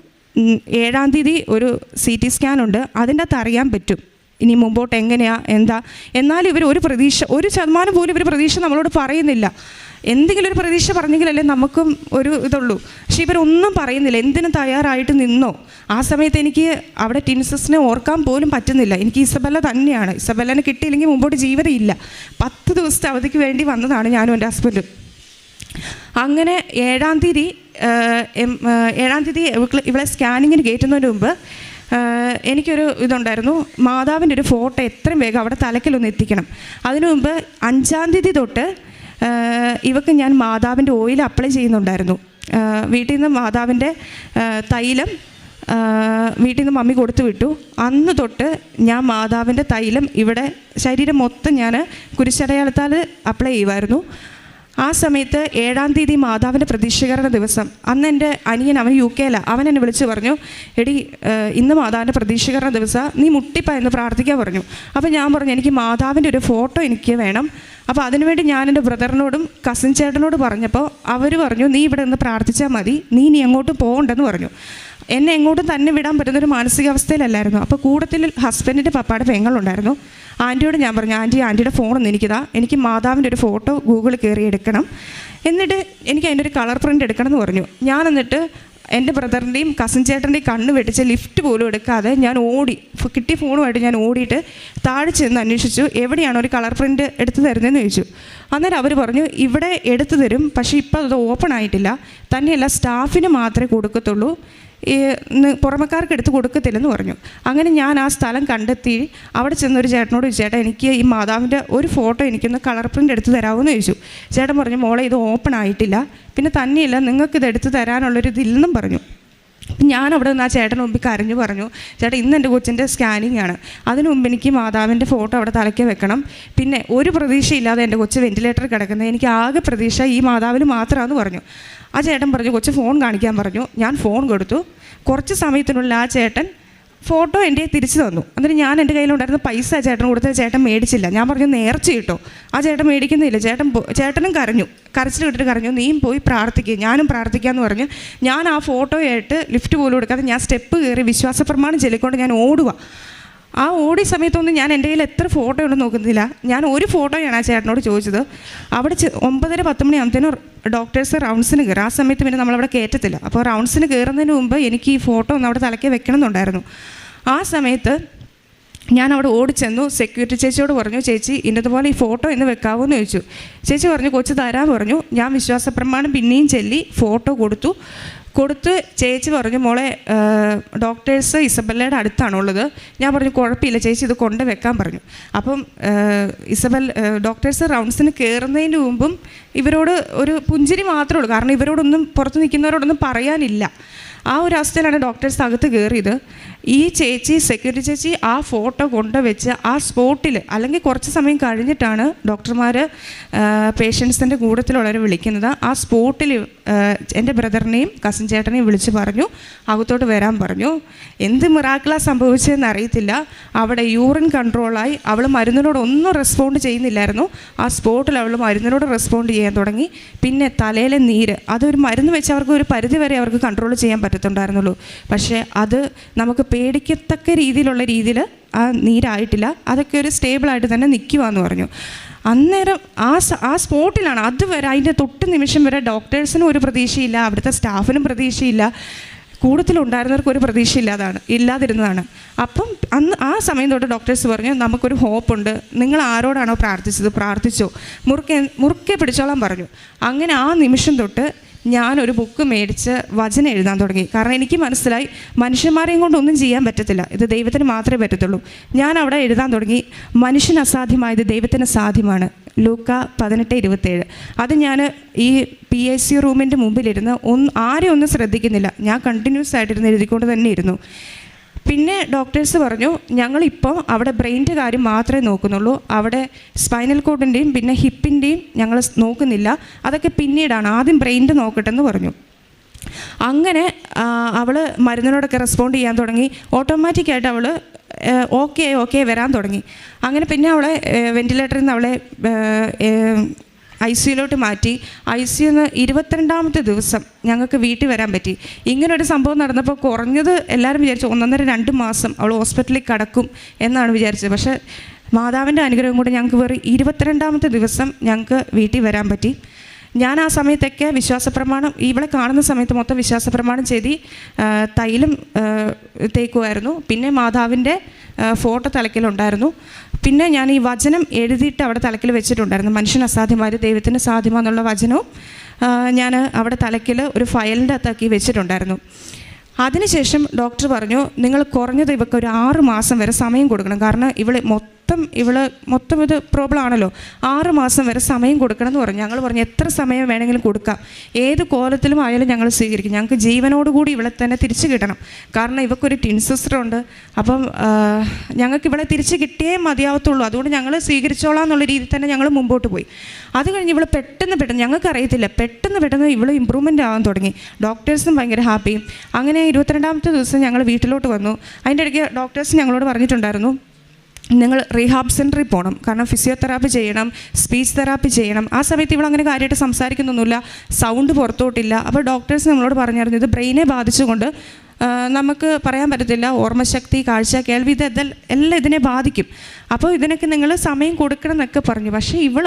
ഏഴാം തീയതി ഒരു സി ടി സ്കാൻ ഉണ്ട്. അതിന്റെ അകത്ത് അറിയാൻ പറ്റും. ഇനി മുമ്പോട്ട് എങ്ങനെയാണ് എന്താ? എന്നാലും ഇവർ ഒരു പ്രതീക്ഷ ഒരു ശതമാനം പോലും ഇവർ പ്രതീക്ഷ നമ്മളോട് പറയുന്നില്ല. എന്തെങ്കിലും ഒരു പ്രതീക്ഷ പറഞ്ഞെങ്കിലല്ലേ നമുക്കും ഒരു ഇതുള്ളൂ. പക്ഷേ ഇവരൊന്നും പറയുന്നില്ല. എന്തിനു തയ്യാറായിട്ട് നിന്നോ? ആ സമയത്ത് എനിക്ക് അവിടെ ടിൻസസിനെ ഓർക്കാൻ പോലും പറ്റുന്നില്ല. എനിക്ക് ഇസബല്ല തന്നെയാണ്. ഇസബല്ലനെ കിട്ടിയില്ലെങ്കിൽ മുമ്പോട്ട് ജീവിതം ഇല്ല പത്ത് ദിവസത്തെ അവധിക്ക് വേണ്ടി വന്നതാണ് ഞാനും എന്റെ ഹസ്ബൻഡും. അങ്ങനെ ഏഴാം തീയതി ഏഴാം തീയതി ഇവളെ സ്കാനിങ്ങിന് കയറ്റുന്നതിന് മുമ്പ് എനിക്കൊരു ഇതുണ്ടായിരുന്നു. മാതാവിന്റെ ഒരു ഫോട്ടോ എത്രയും വേഗം അവിടെ തലക്കിലൊന്ന് എത്തിക്കണം. അതിനു മുമ്പ് അഞ്ചാം തീയതി തൊട്ട് ഇവക്ക് ഞാൻ മാതാവിന്റെ ഓയിൽ അപ്ലൈ ചെയ്യുന്നുണ്ടായിരുന്നു. വീട്ടിൽ നിന്ന് മാതാവിന്റെ തൈലം വീട്ടിൽ നിന്ന് മമ്മി കൊടുത്തു വിട്ടു. അന്ന് തൊട്ട് ഞാൻ മാതാവിന്റെ തൈലം ഇവിടെ ശരീരം മൊത്തം ഞാൻ കുരിശടയാളത്താൽ അപ്ലൈ ചെയ്യുമായിരുന്നു. ആ സമയത്ത് ഏഴാം തീയതി മാതാവിന്റെ പ്രതീക്ഷീകരണ ദിവസം. അന്ന് എന്റെ അനിയൻ അവൻ യു കെയിലാണ് അവൻ എന്നെ വിളിച്ച് പറഞ്ഞു എടി ഇന്ന് മാതാവിന്റെ പ്രതീക്ഷീകരണ ദിവസം. നീ മുട്ടിപ്പ എന്ന് പ്രാർത്ഥിക്കാൻ പറഞ്ഞു. അപ്പോൾ ഞാൻ പറഞ്ഞു എനിക്ക് മാതാവിന്റെ ഒരു ഫോട്ടോ എനിക്ക് വേണം. അപ്പോൾ അതിനുവേണ്ടി ഞാൻ എന്റെ ബ്രദറിനോടും കസിൻ ചേട്ടനോട് പറഞ്ഞപ്പോൾ അവർ പറഞ്ഞു നീ ഇവിടെ നിന്ന് പ്രാർത്ഥിച്ചാൽ മതി. നീ ഇനി അങ്ങോട്ട് പോകണ്ടെന്ന് പറഞ്ഞു. എന്നെ എങ്ങോട്ടും തന്നെ വിടാൻ പറ്റുന്നൊരു മാനസികാവസ്ഥയിലല്ലായിരുന്നു. അപ്പോൾ കൂടത്തിൽ ഹസ്ബൻഡിന്റെ പപ്പായുടെ പെങ്ങളുണ്ടായിരുന്നു. ആന്റിയോട് ഞാൻ പറഞ്ഞു ആന്റി ആന്റിയുടെ ഫോണൊന്നും എനിക്കിതാ. എനിക്ക് മാതാവിന്റെ ഒരു ഫോട്ടോ ഗൂഗിളിൽ കയറി എടുക്കണം. എന്നിട്ട് എനിക്ക് അതിന്റെ ഒരു കളർ പ്രിന്റ് എടുക്കണം എന്ന് പറഞ്ഞു. ഞാൻ എന്നിട്ട് എന്റെ ബ്രദറിന്റെയും കസിൻ ചേട്ടന്റെയും കണ്ണ് വെട്ടിച്ച് ലിഫ്റ്റ് പോലും എടുക്കാതെ ഞാൻ ഓടി കിട്ടിയ ഫോണുമായിട്ട് ഞാൻ ഓടിയിട്ട് താഴെ ചെന്ന് അന്വേഷിച്ചു എവിടെയാണ് ഒരു കളർ പ്രിന്റ് എടുത്തു തരുന്നതെന്ന് ചോദിച്ചു. അന്നേരം അവർ പറഞ്ഞു ഇവിടെ എടുത്തു തരും പക്ഷേ ഇപ്പോൾ അത് ഓപ്പൺ ആയിട്ടില്ല. തന്നെയല്ല സ്റ്റാഫിന് മാത്രമേ കൊടുക്കത്തുള്ളൂ. ഈ പുറമക്കാർക്ക് എടുത്ത് കൊടുക്കത്തില്ലെന്ന് പറഞ്ഞു. അങ്ങനെ ഞാൻ ആ സ്ഥലം കണ്ടെത്തി. അവിടെ ചെന്നൊരു ചേട്ടനോട് ചേട്ടാ എനിക്ക് ഈ മാതാവിന്റെ ഒരു ഫോട്ടോ എനിക്കൊന്ന് കളർ പ്രിന്റ് എടുത്ത് തരാമോ എന്ന് ചോദിച്ചു. ചേട്ടൻ പറഞ്ഞു മോളെ ഇത് ഓപ്പൺ ആയിട്ടില്ല. പിന്നെ തന്നെയില്ല നിങ്ങൾക്ക് ഇത് എടുത്ത് തരാനുള്ളൊരു ഇതില്ലെന്നും പറഞ്ഞു. ഞാൻ അവിടെ നിന്ന് ആ ചേട്ടന് മുമ്പിൽ കരഞ്ഞു പറഞ്ഞു ചേട്ടാ ഇന്ന് എന്റെ കൊച്ചിന്റെ സ്കാനിങ് ആണ്. അതിനു മുമ്പ് എനിക്ക് മാതാവിന്റെ ഫോട്ടോ അവിടെ തലയ്ക്ക് വെക്കണം. പിന്നെ ഒരു പ്രതീക്ഷയില്ലാതെ എന്റെ കൊച്ച് വെന്റിലേറ്ററിൽ കിടക്കുന്നത് എനിക്ക് ആകെ പ്രതീക്ഷ ഈ മാതാവിന് മാത്രമാണെന്ന് പറഞ്ഞു. ആ ചേട്ടൻ പറഞ്ഞു കൊച്ചു ഫോൺ കാണിക്കാൻ പറഞ്ഞു. ഞാൻ ഫോൺ കൊടുത്തു. കുറച്ച് സമയത്തിനുള്ളിൽ ആ ചേട്ടൻ ഫോട്ടോ എന്റെ തിരിച്ചു തന്നു. എന്നിട്ട് ഞാൻ എന്റെ കയ്യിലുണ്ടായിരുന്ന പൈസ ചേട്ടൻ കൊടുത്ത ചേട്ടൻ മേടിച്ചില്ല. ഞാൻ പറഞ്ഞു നേർച്ച കിട്ടോ. ആ ചേട്ടൻ മേടിക്കുന്നില്ല. ചേട്ടൻ ചേട്ടനും കരഞ്ഞു. കരച്ചിൽ കിട്ടിട്ട് കരഞ്ഞു. നീയും പോയി പ്രാർത്ഥിക്കുക ഞാനും പ്രാർത്ഥിക്കാമെന്ന് പറഞ്ഞു ഞാൻ ആ ഫോട്ടോയായിട്ട് ലിഫ്റ്റ് പോലും എടുക്കാതെ ഞാൻ സ്റ്റെപ്പ് കയറി വിശ്വാസപ്രമാണം ചെല്ലിക്കൊണ്ട് ഞാൻ ഓടുക ആ ഓടിയ സമയത്തൊന്നും ഞാൻ എന്റെ കയ്യിൽ എത്ര ഫോട്ടോ ഉണ്ടോ നോക്കുന്നില്ല. ഞാൻ ഒരു ഫോട്ടോയാണ് ആ ചേട്ടനോട് ചോദിച്ചത്. അവിടെ ഒമ്പതര പത്ത് മണിയാകുമ്പത്തേനും ഡോക്ടേഴ്സ് റൗണ്ട്സിന് കയറും ആ സമയത്ത് പിന്നെ നമ്മളവിടെ കയറ്റത്തില്ല. അപ്പോൾ റൗണ്ട്സിന് കയറുന്നതിന് മുമ്പ് എനിക്ക് ഈ ഫോട്ടോ ഒന്ന് അവിടെ തലയ്ക്ക് വെക്കണം എന്നുണ്ടായിരുന്നു ആ സമയത്ത് ഞാൻ അവിടെ ഓടിച്ചെന്നു സെക്യൂരിറ്റി ചേച്ചിയോട് പറഞ്ഞു ചേച്ചി ഇന്നതുപോലെ ഈ ഫോട്ടോ ഇന്ന് വെക്കാവോ എന്ന് ചോദിച്ചു. ചേച്ചി പറഞ്ഞു കൊച്ചു തരാൻ പറഞ്ഞു. ഞാൻ വിശ്വാസപ്രമാണം പിന്നെയും ചെല്ലി ഫോട്ടോ കൊടുത്തു. കൊടുത്ത് ചേച്ചി പറഞ്ഞു മോളെ ഡോക്ടേഴ്സ് ഇസബല്ലയുടെ അടുത്താണുള്ളത്. ഞാൻ പറഞ്ഞു കുഴപ്പമില്ല ചേച്ചി ഇത് കൊണ്ട് വെക്കാൻ പറഞ്ഞു. അപ്പം ഇസബൽ ഡോക്ടേഴ്സ് റൗണ്ട്സിന് കയറുന്നതിന് മുമ്പും ഇവരോട് ഒരു പുഞ്ചിരി മാത്രമേ ഉള്ളൂ. കാരണം ഇവരോടൊന്നും പുറത്ത് നിൽക്കുന്നവരോടൊന്നും പറയാനില്ല. ആ ഒരു അവസ്ഥയിലാണ് ഡോക്ടേഴ്സ് അകത്ത് കയറിയത്. ഈ ചേച്ചി സെക്യൂരിറ്റി ചേച്ചി ആ ഫോട്ടോ കൊണ്ടുവച്ച് ആ സ്പോട്ടിൽ അല്ലെങ്കിൽ കുറച്ച് സമയം കഴിഞ്ഞിട്ടാണ് ഡോക്ടർമാർ പേഷ്യൻസിന്റെ കൂടത്തിലുള്ളവരെ വിളിക്കുന്നത്. ആ സ്പോട്ടിൽ എന്റെ ബ്രദറിനെയും കസിൻ ചേട്ടനെയും വിളിച്ച് പറഞ്ഞു അകത്തോട്ട് വരാൻ പറഞ്ഞു. എന്ത് മിറാക്കിള സംഭവിച്ചതെന്ന് അറിയത്തില്ല. അവിടെ യൂറിൻ കൺട്രോളായി അവൾ മരുന്നിനോട് ഒന്നും റെസ്പോണ്ട് ചെയ്യുന്നില്ലായിരുന്നു. ആ സ്പോട്ടിൽ അവൾ മരുന്നിനോട് റെസ്പോണ്ട് ചെയ്യാൻ തുടങ്ങി. പിന്നെ തലയിലെ നീര് അതൊരു മരുന്ന് വെച്ച് അവർക്ക് ഒരു പരിധി വരെ അവർക്ക് കൺട്രോൾ ചെയ്യാൻ പറ്റത്തുണ്ടായിരുന്നുള്ളൂ. പക്ഷേ അത് നമുക്ക് പേടിക്കത്തക്ക രീതിയിലുള്ള രീതിയിൽ ആ നീരായിട്ടില്ല. അതൊക്കെ ഒരു സ്റ്റേബിളായിട്ട് തന്നെ നിൽക്കുവാന്ന് പറഞ്ഞു. അന്നേരം ആ ആ സ്പോട്ടിലാണ്. അതുവരെ അതിന്റെ തൊട്ട് നിമിഷം വരെ ഡോക്ടേഴ്സിനും ഒരു പ്രതീക്ഷയില്ല. അവിടുത്തെ സ്റ്റാഫിനും പ്രതീക്ഷയില്ല. കൂടുതലുണ്ടായിരുന്നവർക്ക് ഒരു പ്രതീക്ഷയില്ലാതാണ് ഇല്ലാതിരുന്നതാണ്. അപ്പം അന്ന് ആ സമയം തൊട്ട് ഡോക്ടേഴ്സ് പറഞ്ഞു നമുക്കൊരു ഹോപ്പുണ്ട് നിങ്ങൾ ആരോടാണോ പ്രാർത്ഥിച്ചത്? പ്രാർത്ഥിച്ചോ. മുറുക്കെ മുറുക്കെ പിടിച്ചോളാൻ പറഞ്ഞു. അങ്ങനെ ആ നിമിഷം തൊട്ട് ഞാനൊരു ബുക്ക് മേടിച്ച് വചനം എഴുതാൻ തുടങ്ങി. കാരണം എനിക്ക് മനസ്സിലായി മനുഷ്യന്മാരെയും കൊണ്ടൊന്നും ചെയ്യാൻ പറ്റത്തില്ല. ഇത് ദൈവത്തിന് മാത്രമേ പറ്റത്തുള്ളൂ. ഞാൻ അവിടെ എഴുതാൻ തുടങ്ങി. മനുഷ്യന് അസാധ്യമായത് ദൈവത്തിന് സാധ്യമാണ്. ലൂക്ക പതിനെട്ട് ഇരുപത്തേഴ്. അത് ഞാൻ ഈ പി എസ് സി റൂമിന്റെ മുമ്പിലിരുന്ന് ഒന്ന് ആരെയും ഒന്നും ശ്രദ്ധിക്കുന്നില്ല. ഞാൻ കണ്ടിന്യൂസ് ആയിട്ടിരുന്ന് എഴുതിക്കൊണ്ട് തന്നെ ഇരുന്നു. പിന്നെ ഡോക്ടേഴ്സ് പറഞ്ഞു ഞങ്ങളിപ്പോൾ അവിടെ ബ്രെയിന്റെ കാര്യം മാത്രമേ നോക്കുന്നുള്ളൂ. അവിടെ സ്പൈനൽ കോഡിന്റെയും പിന്നെ ഹിപ്പിന്റെയും ഞങ്ങൾ നോക്കുന്നില്ല. അതൊക്കെ പിന്നീടാണ് ആദ്യം ബ്രെയിന്റെ നോക്കട്ടെന്ന് പറഞ്ഞു. അങ്ങനെ അവൾ മരുന്നിനോടൊക്കെ റെസ്പോണ്ട് ചെയ്യാൻ തുടങ്ങി. ഓട്ടോമാറ്റിക്കായിട്ട് അവൾ ഓക്കെ ഓക്കെ വരാൻ തുടങ്ങി. അങ്ങനെ പിന്നെ അവളെ വെന്റിലേറ്ററിൽ നിന്ന് അവളെ ഐ സിയിലോട്ട് മാറ്റി. ഐ സിന്ന് ഇരുപത്തിരണ്ടാമത്തെ ദിവസം ഞങ്ങൾക്ക് വീട്ടിൽ വരാൻ പറ്റി. ഇങ്ങനൊരു സംഭവം നടന്നപ്പോൾ കുറഞ്ഞത് എല്ലാവരും വിചാരിച്ചു ഒന്നൊന്നര രണ്ട് മാസം അവൾ ഹോസ്പിറ്റലിൽ കിടക്കും എന്നാണ് വിചാരിച്ചത്. പക്ഷേ മാതാവിന്റെ അനുഗ്രഹം കൂടെ ഞങ്ങൾക്ക് വേറെ ഇരുപത്തിരണ്ടാമത്തെ ദിവസം ഞങ്ങൾക്ക് വീട്ടിൽ വരാൻ പറ്റി. ഞാൻ ആ സമയത്തൊക്കെ വിശ്വാസപ്രമാണം ഇവിടെ കാണുന്ന സമയത്ത് മൊത്തം വിശ്വാസപ്രമാണം ചെയ്ത് തൈലം തേക്കുമായിരുന്നു പിന്നെ മാതാവിന്റെ ഫോട്ടോ തലക്കിലുണ്ടായിരുന്നു പിന്നെ ഞാൻ ഈ വചനം എഴുതിയിട്ട് അവിടെ തലക്കിൽ വെച്ചിട്ടുണ്ടായിരുന്നു. മനുഷ്യന് അസാധ്യമായ ദൈവത്തിന് സാധ്യമാന്നുള്ള വചനവും ഞാൻ അവിടെ തലക്കിൽ ഒരു ഫയലിന്റെ അകത്താക്കി വെച്ചിട്ടുണ്ടായിരുന്നു. അതിനുശേഷം ഡോക്ടർ പറഞ്ഞു നിങ്ങൾ കുറഞ്ഞത് ഇവക്ക് ഒരു ആറ് മാസം വരെ സമയം കൊടുക്കണം. കാരണം ഇവിടെ മൊത്തം മൊത്തം ഇവൾ മൊത്തം ഇത് പ്രോബ്ലം ആണല്ലോ. ആറ് മാസം വരെ സമയം കൊടുക്കണം എന്ന് പറഞ്ഞു. ഞങ്ങൾ പറഞ്ഞു എത്ര സമയം വേണമെങ്കിലും കൊടുക്കാം. ഏത് കോലത്തിലും ആയാലും ഞങ്ങൾ സ്വീകരിക്കും. ഞങ്ങൾക്ക് ജീവനോടുകൂടി ഇവളെ തന്നെ തിരിച്ചു കിട്ടണം. കാരണം ഇവക്കൊരു ടിൻ സിസ്റ്റർ ഉണ്ട്. അപ്പം ഞങ്ങൾക്ക് ഇവളെ തിരിച്ചു കിട്ടിയേ മതിയാവത്തുള്ളൂ. അതുകൊണ്ട് ഞങ്ങൾ സ്വീകരിച്ചോളാം എന്നുള്ള രീതിയിൽ തന്നെ ഞങ്ങൾ മുമ്പോട്ട് പോയി. അത് കഴിഞ്ഞ് ഇവൾ പെട്ടെന്ന് പെട്ടെന്ന് ഞങ്ങൾക്ക് അറിയത്തില്ല പെട്ടെന്ന് പെട്ടെന്ന് ഇവൾ ഇമ്പ്രൂവ്മെന്റ് ആവാൻ തുടങ്ങി. ഡോക്ടേഴ്സും ഭയങ്കര ഹാപ്പിയും അങ്ങനെ ഇരുപത്തിരണ്ടാമത്തെ ദിവസം ഞങ്ങൾ വീട്ടിലോട്ട് വന്നു. അതിന്റെ ഇടയ്ക്ക് ഡോക്ടേഴ്സ് ഞങ്ങളോട് പറഞ്ഞിട്ടുണ്ടായിരുന്നു നിങ്ങൾ റീഹാബ് സെന്ററിൽ പോകണം കാരണം ഫിസിയോതെറാപ്പി ചെയ്യണം സ്പീച്ച് തെറാപ്പി ചെയ്യണം. ആ സമയത്ത് ഇവൾ അങ്ങനെ കാര്യമായിട്ട് സംസാരിക്കുന്നൊന്നുമില്ല. സൗണ്ട് പുറത്തോട്ടില്ല. അപ്പോൾ ഡോക്ടേഴ്സ് നമ്മളോട് പറഞ്ഞായിരുന്നു ഇത് ബ്രെയിനെ ബാധിച്ചുകൊണ്ട് നമുക്ക് പറയാൻ പറ്റത്തില്ല. ഓർമ്മശക്തി കാഴ്ച കേൾവി ഇത് എല്ലാം ഇതിനെ ബാധിക്കും. അപ്പോൾ ഇതിനൊക്കെ നിങ്ങൾ സമയം കൊടുക്കണം എന്നൊക്കെ പറഞ്ഞു. പക്ഷേ ഇവൾ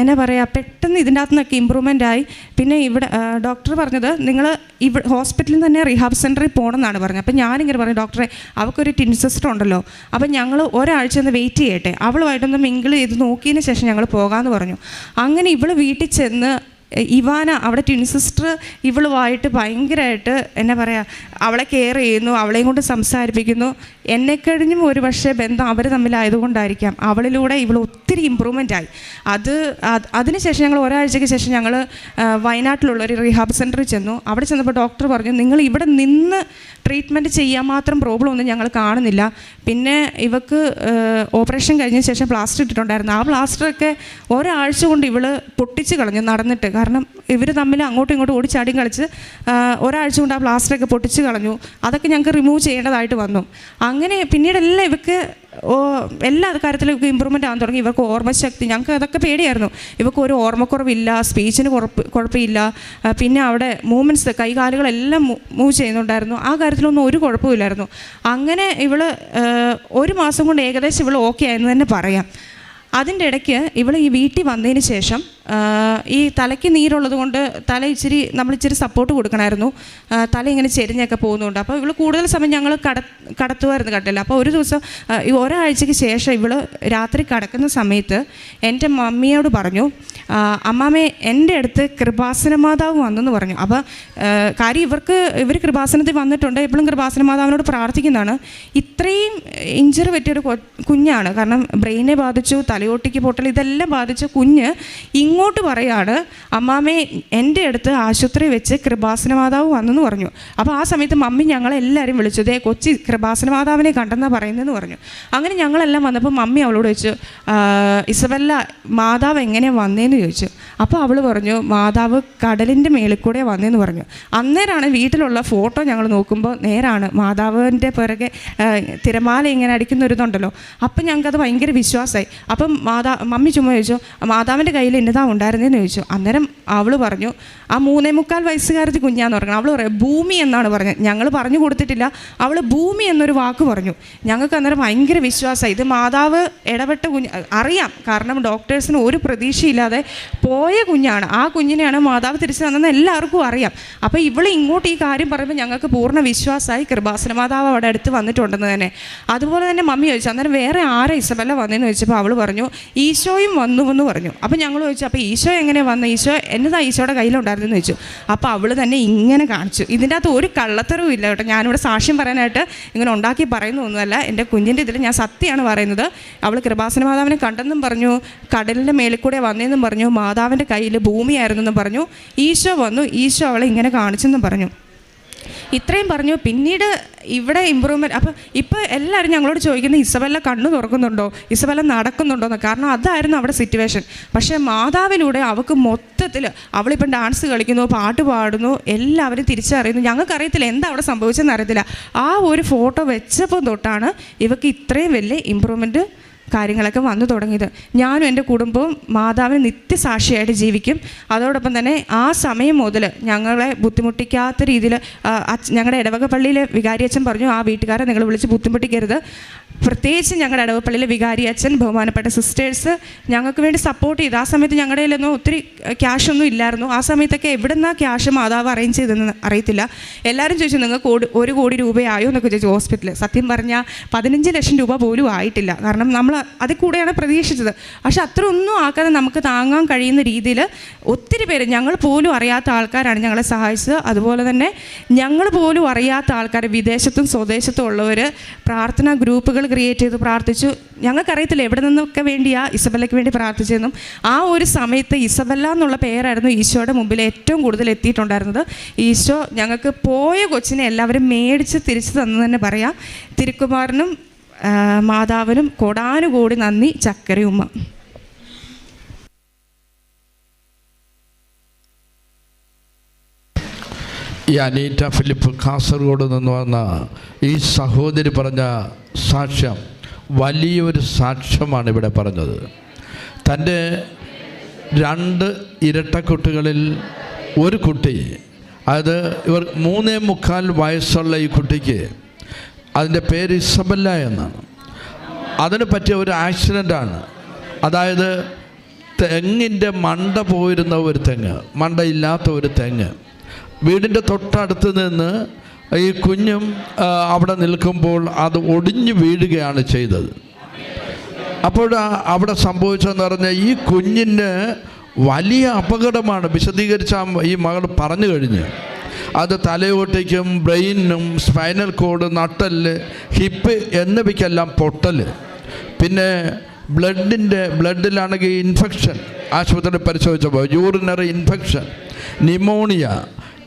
എന്നാ പറയുക പെട്ടെന്ന് ഇതിന്റെ അകത്തു നിന്നൊക്കെ ഇമ്പ്രൂവ്മെന്റ് ആയി പിന്നെ ഇവിടെ ഡോക്ടർ പറഞ്ഞത് നിങ്ങൾ ഇവിടെ ഹോസ്പിറ്റലിൽ തന്നെ റീഹാബ് സെന്ററിൽ പോകണം എന്നാണ് പറഞ്ഞത്. അപ്പം ഞാനിങ്ങനെ പറഞ്ഞു ഡോക്ടറെ അവൾക്കൊരു ടിൻസിസ്റ്റർ ഉണ്ടല്ലോ. അപ്പം ഞങ്ങൾ ഒരാഴ്ച ഒന്ന് വെയിറ്റ് ചെയ്യട്ടെ. അവളുമായിട്ടൊന്ന് മിങ്കിൾ ചെയ്ത് നോക്കിയതിന് ശേഷം ഞങ്ങൾ പോകാമെന്ന് പറഞ്ഞു. അങ്ങനെ ഇവൾ വീട്ടിൽ ചെന്ന് ഇവാന അവിടെ ട്വിൻ സിസ്റ്റർ ഇവളുമായിട്ട് ഭയങ്കരമായിട്ട് എന്നാ പറയുക അവളെ കെയർ ചെയ്യുന്നു അവളെയും കൊണ്ട് സംസാരിപ്പിക്കുന്നു. എന്നെ കഴിഞ്ഞും ഒരു പക്ഷേ ബന്ധം അവർ തമ്മിലായതുകൊണ്ടായിരിക്കാം. അവളിലൂടെ ഇവൾ ഒത്തിരി ഇമ്പ്രൂവ്മെന്റ് ആയി. അത് അതിന് ശേഷം ഞങ്ങൾ ഒരാഴ്ചയ്ക്ക് ശേഷം ഞങ്ങൾ വയനാട്ടിലുള്ള ഒരു റീഹാബ് സെന്ററിൽ ചെന്നു. അവിടെ ചെന്നപ്പോൾ ഡോക്ടർ പറഞ്ഞു നിങ്ങൾ ഇവിടെ നിന്ന് ട്രീറ്റ്മെന്റ് ചെയ്യാൻ മാത്രം പ്രോബ്ലം ഒന്നും ഞങ്ങൾ കാണുന്നില്ല. പിന്നെ ഇവക്ക് ഓപ്പറേഷൻ കഴിഞ്ഞ ശേഷം പ്ലാസ്റ്റർ ഇട്ടിട്ടുണ്ടായിരുന്നു. ആ പ്ലാസ്റ്ററൊക്കെ ഒരാഴ്ച കൊണ്ട് ഇവൾ പൊട്ടിച്ച് കളഞ്ഞു നടന്നിട്ട്. കാരണം ഇവർ തമ്മിൽ അങ്ങോട്ടും ഇങ്ങോട്ടും ഓടിച്ചാടിയും കളിച്ച് ഒരാഴ്ച കൊണ്ട് ആ പ്ലാസ്റ്ററൊക്കെ പൊട്ടിച്ച് കളഞ്ഞു. അതൊക്കെ ഞങ്ങൾക്ക് റിമൂവ് ചെയ്യേണ്ടതായിട്ട് വന്നു. അങ്ങനെ പിന്നീടെല്ലാം ഇവർക്ക് എല്ലാ കാര്യത്തിലും ഇവർക്ക് ഇമ്പ്രൂവ്മെന്റ് ആകാൻ തുടങ്ങി. ഇവർക്ക് ഓർമ്മശക്തി ഞങ്ങൾക്ക് അതൊക്കെ പേടിയായിരുന്നു. ഇവർക്ക് ഒരു ഓർമ്മക്കുറവില്ല സ്പീച്ചിന് കുഴപ്പ് കുഴപ്പമില്ല. പിന്നെ അവിടെ മൂവ്മെന്റ്സ് കൈകാലുകളെല്ലാം മൂവ് ചെയ്യുന്നുണ്ടായിരുന്നു. ആ കാര്യത്തിലൊന്നും ഒരു കുഴപ്പമില്ലായിരുന്നു. അങ്ങനെ ഇവൾ ഒരു മാസം കൊണ്ട് ഏകദേശം ഇവൾ ഓക്കെ ആയെന്ന് തന്നെ പറയാം. അതിന്റെ ഇടയ്ക്ക് ഇവൾ ഈ വീട്ടിൽ വന്നതിന് ശേഷം ഈ തലയ്ക്ക് നീരുള്ളത് കൊണ്ട് തല ഇച്ചിരി നമ്മൾ ഇച്ചിരി സപ്പോർട്ട് കൊടുക്കണമായിരുന്നു. തല ഇങ്ങനെ ചെരിഞ്ഞൊക്കെ പോകുന്നുണ്ട്. അപ്പോൾ ഇവൾ കൂടുതൽ സമയം ഞങ്ങൾ കട കടത്തുമായിരുന്നു കട്ടില്ല അപ്പോൾ ഒരു ദിവസം ഈ ഒരാഴ്ചയ്ക്ക് ശേഷം ഇവൾ രാത്രി കടക്കുന്ന സമയത്ത് എന്റെ മമ്മിയോട് പറഞ്ഞു അമ്മാമേ എന്റെ അടുത്ത് കൃപാസന മാതാവ് വന്നെന്ന് പറഞ്ഞു. അപ്പോൾ കാര്യം ഇവർക്ക് ഇവർ കൃപാസനത്തിൽ വന്നിട്ടുണ്ട്. എപ്പോഴും കൃപാസന മാതാവിനോട് പ്രാർത്ഥിക്കുന്നതാണ്. ഇത്രയും ഇഞ്ചറി പറ്റിയൊരു കുഞ്ഞാണ്. കാരണം ബ്രെയിനെ ബാധിച്ചു തലയോട്ടിക്ക് പൊട്ടൽ ഇതെല്ലാം ബാധിച്ച കുഞ്ഞ് ഇങ്ങോട്ട് പറയാണ് അമ്മാമ്മേ എന്റെ അടുത്ത് ആശുപത്രി വെച്ച് കൃപാസന മാതാവ് വന്നെന്ന് പറഞ്ഞു. അപ്പോൾ ആ സമയത്ത് മമ്മി ഞങ്ങളെല്ലാവരും വിളിച്ചു. ദേ കൊച്ചി കൃപാസന മാതാവിനെ കണ്ടെന്നാണ് പറയുന്നതെന്ന് പറഞ്ഞു. അങ്ങനെ ഞങ്ങളെല്ലാം വന്നപ്പോൾ മമ്മി അവളോട് ചോദിച്ചു "ആ, ഇസബല്ല മാതാവ് എങ്ങനെയാണ് വന്നേന്ന് ചോദിച്ചു. അപ്പോൾ അവൾ പറഞ്ഞു മാതാവ് കടലിന്റെ മേളിൽ കൂടെ വന്നേന്ന് പറഞ്ഞു. അന്നേരമാണ് വീട്ടിലുള്ള ഫോട്ടോ ഞങ്ങൾ നോക്കുമ്പോൾ നേരാണ്. മാതാവിന്റെ പിറകെ തിരമാല ഇങ്ങനെ അടിക്കുന്ന ഒരു ഇതുണ്ടല്ലോ അപ്പം ഞങ്ങൾക്കത് ഭയങ്കര വിശ്വാസമായി അപ്പം മാതാ മമ്മി ചുമ്മാ ചോദിച്ചു മാതാവിന്റെ കയ്യിൽ എന്നതാ ഉണ്ടായിരുന്നതെന്ന് ചോദിച്ചു. അന്നേരം അവൾ പറഞ്ഞു ആ മൂന്നേ മുക്കാൽ വയസ്സുകാരത്തി കുഞ്ഞാന്ന് പറഞ്ഞു. അവൾ പറയാം ഭൂമി എന്നാണ് പറഞ്ഞത്. ഞങ്ങൾ പറഞ്ഞു കൊടുത്തിട്ടില്ല. അവൾ ഭൂമി എന്നൊരു വാക്ക് പറഞ്ഞു. ഞങ്ങൾക്ക് അന്നേരം ഭയങ്കര വിശ്വാസമായി ഇത് മാതാവ് ഇടപെട്ട കുഞ്ഞ് അറിയാം. കാരണം ഡോക്ടേഴ്സിന് ഒരു പ്രതീക്ഷയില്ലാതെ പോയ കുഞ്ഞാണ്. ആ കുഞ്ഞിനെയാണ് മാതാവ് തിരിച്ചു തന്നെന്ന് എല്ലാവർക്കും അറിയാം. അപ്പോൾ ഇവൾ ഇങ്ങോട്ട് ഈ കാര്യം പറയുമ്പോൾ ഞങ്ങൾക്ക് പൂർണ വിശ്വാസമായി കൃപാസന മാതാവ് അവിടെ അടുത്ത് വന്നിട്ടുണ്ടെന്ന് തന്നെ. അതുപോലെ തന്നെ മമ്മി ചോദിച്ചു അന്നേരം വേറെ ആരെ ഇസബല്ല വന്നതെന്ന് ചോദിച്ചപ്പോൾ അവൾ പറഞ്ഞു ഈശോയും വന്നു എന്ന് പറഞ്ഞു. അപ്പോൾ ഞങ്ങൾ ചോദിച്ചു അപ്പോൾ ഈശോ എങ്ങനെ വന്നു? ഈശോ എന്നതാ ഈശോയുടെ കയ്യിലുണ്ടായിരുന്നെന്ന് ചോദിച്ചു. അപ്പോൾ അവൾ തന്നെ ഇങ്ങനെ കാണിച്ചു. ഇതിന്റെ അകത്ത് ഒരു കള്ളത്തരവും ഇല്ല കേട്ടോ. ഞാനിവിടെ സാക്ഷ്യം പറയാനായിട്ട് ഇങ്ങനെ ഉണ്ടാക്കി പറയുന്നൊന്നുമല്ല എന്റെ കുഞ്ഞിന്റെ ഇതിൽ ഞാൻ സത്യമാണ് പറയുന്നത്. അവൾ കൃപാസന മാതാവിനെ കണ്ടെന്നും പറഞ്ഞു. കടലിന്റെ മേളിൽ കൂടെ വന്നതെന്നും പറഞ്ഞു. മാതാവിന്റെ കയ്യിൽ ഭൂമിയായിരുന്നെന്നും പറഞ്ഞു. ഈശോ വന്നു. ഈശോ അവളെ ഇങ്ങനെ കാണിച്ചെന്നും പറഞ്ഞു. ഇത്രയും പറഞ്ഞു. പിന്നീട് ഇവിടെ ഇമ്പ്രൂവ്മെന്റ് അപ്പോൾ ഇപ്പോൾ എല്ലാവരും ഞങ്ങളോട് ചോദിക്കുന്നത് ഇസബല്ല കണ്ണു തുറക്കുന്നുണ്ടോ? ഇസബല്ല നടക്കുന്നുണ്ടോ? എന്ന് കാരണം അതായിരുന്നു അവിടെ സിറ്റുവേഷൻ പക്ഷേ മാതാവിലൂടെ അവൾക്ക് മൊത്തത്തിൽ അവളിപ്പം ഡാൻസ് കളിക്കുന്നു പാട്ട് പാടുന്നു എല്ലാവരും തിരിച്ചറിയുന്നു. ഞങ്ങൾക്കറിയത്തില്ല എന്താ അവിടെ സംഭവിച്ചതെന്ന് അറിയത്തില്ല. ആ ഒരു ഫോട്ടോ വെച്ചപ്പോൾ തൊട്ടാണ് ഇവക്ക് ഇത്രയും വലിയ ഇമ്പ്രൂവ്മെന്റ് കാര്യങ്ങളൊക്കെ വന്നു തുടങ്ങിയത്. ഞാനും എന്റെ കുടുംബവും മാതാവിന് നിത്യസാക്ഷിയായിട്ട് ജീവിക്കും. അതോടൊപ്പം തന്നെ ആ സമയം മുതൽ ഞങ്ങളെ ബുദ്ധിമുട്ടിക്കാത്ത രീതിയിൽ ഞങ്ങളുടെ ഇടവക പള്ളിയിലെ വികാരി അച്ഛൻ പറഞ്ഞു ആ വീട്ടുകാരെ നിങ്ങൾ വിളിച്ച് ബുദ്ധിമുട്ടിക്കരുത്. പ്രത്യേകിച്ച് ഞങ്ങളുടെ അടവപ്പള്ളിയിലെ വികാരി അച്ഛൻ ബഹുമാനപ്പെട്ട സിസ്റ്റേഴ്സ് ഞങ്ങൾക്ക് വേണ്ടി സപ്പോർട്ട് ചെയ്ത്. ആ സമയത്ത് ഞങ്ങളുടെ കയ്യിലൊന്നും ഒത്തിരി ക്യാഷ് ഒന്നും ഇല്ലായിരുന്നു. ആ സമയത്തൊക്കെ എവിടെ നിന്നാണ് ക്യാഷ് മാതാവ് അറേഞ്ച് ചെയ്തെന്ന് അറിയത്തില്ല. എല്ലാവരും ചോദിച്ചു നിങ്ങൾക്ക് കോടി ഒരു കോടി രൂപയായോ? എന്നൊക്കെ ചോദിച്ചു ഹോസ്പിറ്റലിൽ സത്യം പറഞ്ഞാൽ പതിനഞ്ച് ലക്ഷം രൂപ പോലും ആയിട്ടില്ല. കാരണം നമ്മൾ അതിൽ കൂടെയാണ് പ്രതീക്ഷിച്ചത്. പക്ഷേ അത്ര ഒന്നും ആക്കാതെ നമുക്ക് താങ്ങാൻ കഴിയുന്ന രീതിയിൽ ഒത്തിരി പേര് ഞങ്ങൾ പോലും അറിയാത്ത ആൾക്കാരാണ് ഞങ്ങളെ സഹായിച്ചത്. അതുപോലെ തന്നെ ഞങ്ങൾ പോലും അറിയാത്ത ആൾക്കാർ വിദേശത്തും സ്വദേശത്തും ഉള്ളവർ പ്രാർത്ഥനാ ഗ്രൂപ്പുകൾ ക്രിയേറ്റ് ചെയ്ത് പ്രാർത്ഥിച്ചു. ഞങ്ങൾക്കറിയത്തില്ല എവിടെ നിന്നൊക്കെ വേണ്ടിയാ ഇസബല്ലയ്ക്ക് വേണ്ടി പ്രാർത്ഥിച്ചതെന്നും. ആ ഒരു സമയത്ത് ഇസബല്ല എന്നുള്ള പേരായിരുന്നു ഈശോയുടെ മുമ്പിൽ ഏറ്റവും കൂടുതൽ എത്തിയിട്ടുണ്ടായിരുന്നത്. ഈശോ ഞങ്ങൾക്ക് പോയ കൊച്ചിനെ എല്ലാവരും മേടിച്ച് തിരിച്ചു തന്നു തന്നെ പറയാം. തിരുക്കുമാറിനും മാതാവിനും കൊടാനുകൂടി നന്ദി ചക്കരയുമ്മ. ഈ അനീറ്റ ഫിലിപ്പ് കാസർഗോഡ് നിന്ന് വന്ന ഈ സഹോദരി പറഞ്ഞ സാക്ഷ്യം വലിയൊരു സാക്ഷ്യമാണ് ഇവിടെ പറഞ്ഞത്. തന്റെ രണ്ട് ഇരട്ടക്കുട്ടികളിൽ ഒരു കുട്ടി അത് ഇവർ മൂന്നേ മുക്കാൽ വയസ്സുള്ള ഈ കുട്ടിക്ക് അതിന്റെ പേര് ഇസബല്ല എന്നാണ്. അതിന് പറ്റിയ ഒരു ആക്സിഡന്റാണ് അതായത് തെങ്ങിന്റെ മണ്ട പോയിരുന്ന ഒരു തെങ്ങ് മണ്ടയില്ലാത്ത ഒരു തെങ്ങ്. വീടിന്റെ തൊട്ടടുത്ത് നിന്ന് ഈ കുഞ്ഞും അവിടെ നിൽക്കുമ്പോൾ അത് ഒടിഞ്ഞു വീഴുകയാണ് ചെയ്തത്. അപ്പോൾ അവിടെ സംഭവിച്ചതെന്ന് പറഞ്ഞാൽ ഈ കുഞ്ഞിന് വലിയ അപകടമാണ് വിശദീകരിച്ച ഈ മകൾ പറഞ്ഞു കഴിഞ്ഞ്. അത് തലയോട്ടേക്കും ബ്രെയിനും സ്പൈനൽ കോഡ് നട്ടൽ ഹിപ്പ് എന്നിവയ്ക്കെല്ലാം പൊട്ടൽ പിന്നെ ബ്ലഡിന്റെ ബ്ലഡിലാണെങ്കിൽ ഇൻഫെക്ഷൻ ആശുപത്രിയിൽ പരിശോധിച്ചപ്പോൾ യൂറിനറി ഇൻഫെക്ഷൻ നിമോണിയ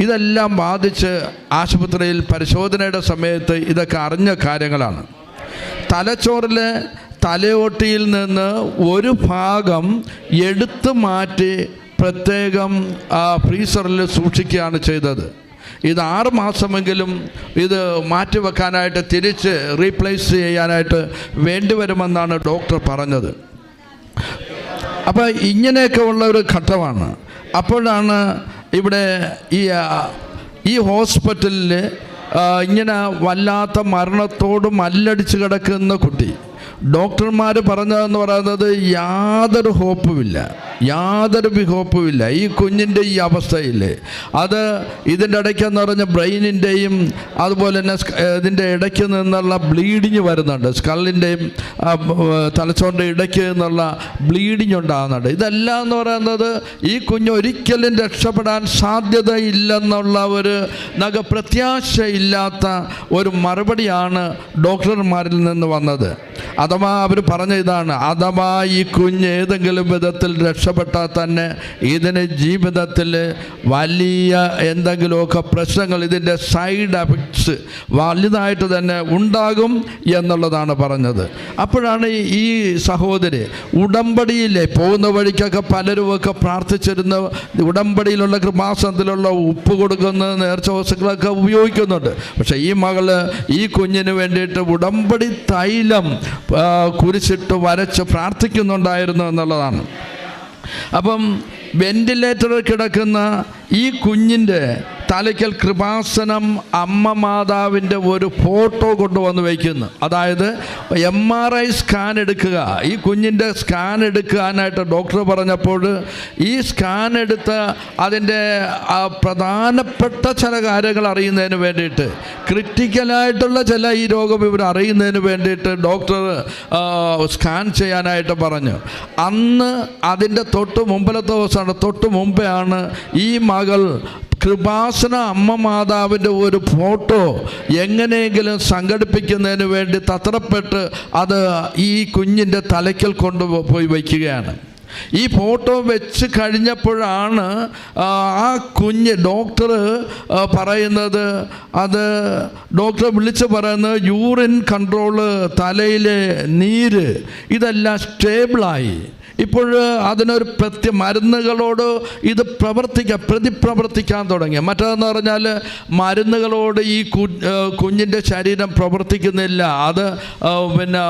ഇതെല്ലാം ബാധിച്ച് ആശുപത്രിയിൽ പരിശോധനയുടെ സമയത്ത് ഇതൊക്കെ അറിഞ്ഞ കാര്യങ്ങളാണ്. തലച്ചോറിലെ തലയോട്ടിയിൽ നിന്ന് ഒരു ഭാഗം എടുത്തു മാറ്റി പ്രത്യേകം ഫ്രീസറിൽ സൂക്ഷിക്കുകയാണ് ചെയ്തത്. ഇത് ആറ് മാസമെങ്കിലും ഇത് മാറ്റിവെക്കാനായിട്ട് തിരിച്ച് റീപ്ലേസ് ചെയ്യാനായിട്ട് വേണ്ടിവരുമെന്നാണ് ഡോക്ടർ പറഞ്ഞത്. അപ്പോൾ ഇങ്ങനെയൊക്കെ ഉള്ള ഒരു ഘട്ടമാണ്. അപ്പോഴാണ് ഇവിടെ ഈ ഈ ഹോസ്പിറ്റലിൽ ഇങ്ങനെ വല്ലാത്ത മരണത്തോട് മല്ലടിച്ച് കിടക്കുന്ന കുട്ടി. ഡോക്ടർമാർ പറഞ്ഞതെന്ന് പറയുന്നത് യാതൊരു ഹോപ്പുമില്ല. യാതൊരു ഹോപ്പുമില്ല. ഈ കുഞ്ഞിന്റെ ഈ അവസ്ഥയിൽ അത് ഇതിന്റെ ഇടയ്ക്കെന്ന് പറഞ്ഞ ബ്രെയിനിന്റെയും അതുപോലെ തന്നെ ഇതിന്റെ ഇടയ്ക്ക് നിന്നുള്ള ബ്ലീഡിങ് വരുന്നുണ്ട്. സ്കള്ളിന്റെയും തലച്ചോറിന്റെ ഇടയ്ക്ക് നിന്നുള്ള ബ്ലീഡിങ് ഉണ്ടാകുന്നുണ്ട്. ഇതെല്ലാം എന്ന് പറയുന്നത് ഈ കുഞ്ഞ് ഒരിക്കലും രക്ഷപ്പെടാൻ സാധ്യതയില്ലെന്നുള്ള ഒരു നഗ പ്രത്യാശയില്ലാത്ത ഒരു മറുപടിയാണ് ഡോക്ടർമാരിൽ നിന്ന് വന്നത്. അഥവാ അവർ പറഞ്ഞ ഇതാണ് അഥവാ ഈ കുഞ്ഞ് ഏതെങ്കിലും വിധത്തിൽ രക്ഷപ്പെട്ടാൽ തന്നെ ഇതിന് ജീവിതത്തിൽ വലിയ എന്തെങ്കിലുമൊക്കെ പ്രശ്നങ്ങൾ ഇതിന്റെ സൈഡ് എഫക്ട്സ് വലുതായിട്ട് തന്നെ ഉണ്ടാകും എന്നുള്ളതാണ് പറഞ്ഞത്. അപ്പോഴാണ് ഈ- സഹോദരി ഉടമ്പടിയിലെ പോകുന്ന വഴിക്കൊക്കെ പലരുമൊക്കെ പ്രാർത്ഥിച്ചിരുന്ന ഉടമ്പടിയിലുള്ള കൃപാസനത്തിലുള്ള ഉപ്പ് കൊടുക്കുന്ന നേർച്ച വസ്തുക്കളൊക്കെ ഉപയോഗിക്കുന്നുണ്ട്. പക്ഷേ ഈ മകൾ ഈ കുഞ്ഞിന് വേണ്ടിയിട്ട് ഉടമ്പടി തൈലം കുരിശിട്ട് വരച്ച് പ്രാർത്ഥിക്കുന്നുണ്ടായിരുന്നു എന്നുള്ളതാണ്. അപ്പം വെന്റിലേറ്ററിൽ കിടക്കുന്ന ഈ കുഞ്ഞിന്റെ തലയ്ക്കൽ കൃപാസനം അമ്മ മാതാവിന്റെ ഒരു ഫോട്ടോ കൊണ്ടുവന്ന് വയ്ക്കുന്നു. അതായത് എം ആർ ഐ സ്കാൻ എടുക്കുക. ഈ കുഞ്ഞിന്റെ സ്കാൻ എടുക്കാനായിട്ട് ഡോക്ടർ പറഞ്ഞപ്പോൾ ഈ സ്കാൻ എടുത്ത് അതിന്റെ പ്രധാനപ്പെട്ട ചില കാര്യങ്ങൾ അറിയുന്നതിന് വേണ്ടിയിട്ട് ക്രിറ്റിക്കലായിട്ടുള്ള ചില ഈ രോഗം രോഗവിവരം അറിയുന്നതിന് വേണ്ടിയിട്ട് ഡോക്ടർ സ്കാൻ ചെയ്യാനായിട്ട് പറഞ്ഞു. അന്ന് അതിന്റെ തൊട്ട് മുമ്പിലത്തെ ദിവസമാണ് തൊട്ട് മുമ്പേ ആണ് ഈ മകൾ കൃപാസന അമ്മ മാതാവിന്റെ ഒരു ഫോട്ടോ എങ്ങനെയെങ്കിലും സംഘടിപ്പിക്കുന്നതിന് വേണ്ടി തത്രപ്പെട്ട് അത് ഈ കുഞ്ഞിന്റെ തലയ്ക്കൽ കൊണ്ടുപോയി വയ്ക്കുകയാണ്. ഈ ഫോട്ടോ വെച്ച് കഴിഞ്ഞപ്പോഴാണ് ആ, കുഞ്ഞ് ഡോക്ടർ പറയുന്നത് അത് ഡോക്ടർ വിളിച്ച് പറയുന്നത് യൂറിൻ കൺട്രോൾ തലയിലെ നീര് ഇതെല്ലാം സ്റ്റേബിളായി. ഇപ്പോൾ അതിനൊരു പ്രത്യ മരുന്നുകളോട് ഇത് പ്രവർത്തിക്കാൻ പ്രതിപ്രവർത്തിക്കാൻ തുടങ്ങി. മറ്റേതെന്ന് പറഞ്ഞാൽ മരുന്നുകളോട് ഈ കുഞ്ഞിന്റെ ശരീരം പ്രവർത്തിക്കുന്നില്ല. അത് പിന്നെ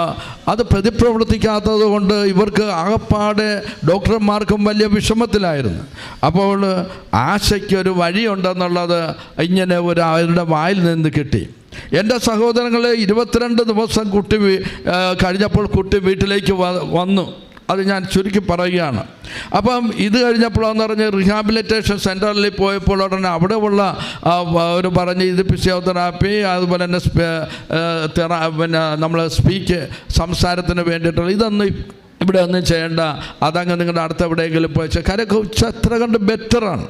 അത് പ്രതിപ്രവർത്തിക്കാത്തത് കൊണ്ട് ഇവർക്ക് ആകപ്പാടെ ഡോക്ടർമാർക്കും വലിയ വിഷമത്തിലായിരുന്നു. അപ്പോൾ ആശയ്ക്കൊരു വഴിയുണ്ടെന്നുള്ളത് ഇങ്ങനെ ഒരു അവരുടെ വായിൽ നിന്ന് കിട്ടി. എന്റെ സഹോദരങ്ങളെ ഇരുപത്തിരണ്ട് ദിവസം കുട്ടി കഴിഞ്ഞപ്പോൾ കുട്ടി വീട്ടിലേക്ക് വന്നു. അത് ഞാൻ ചുരുക്കി പറയുകയാണ്. അപ്പം ഇത് കഴിഞ്ഞപ്പോഴെന്ന് പറഞ്ഞ് റീഹാബിലിറ്റേഷൻ സെന്ററിൽ പോയപ്പോൾ ഉടനെ അവിടെ ഉള്ള ഒരു പറഞ്ഞ് ഇത് ഫിസിയോതെറാപ്പി അതുപോലെ തന്നെ പിന്നെ നമ്മൾ സ്പീക്ക് സംസാരത്തിന് വേണ്ടിയിട്ടുള്ള ഇതൊന്നും ഇവിടെ ഒന്നും ചെയ്യേണ്ട. അതങ്ങ് നിങ്ങളുടെ അടുത്ത് എവിടെയെങ്കിലും പോയി ഉച്ച അത്ര കണ്ട് ബെറ്ററാണ്.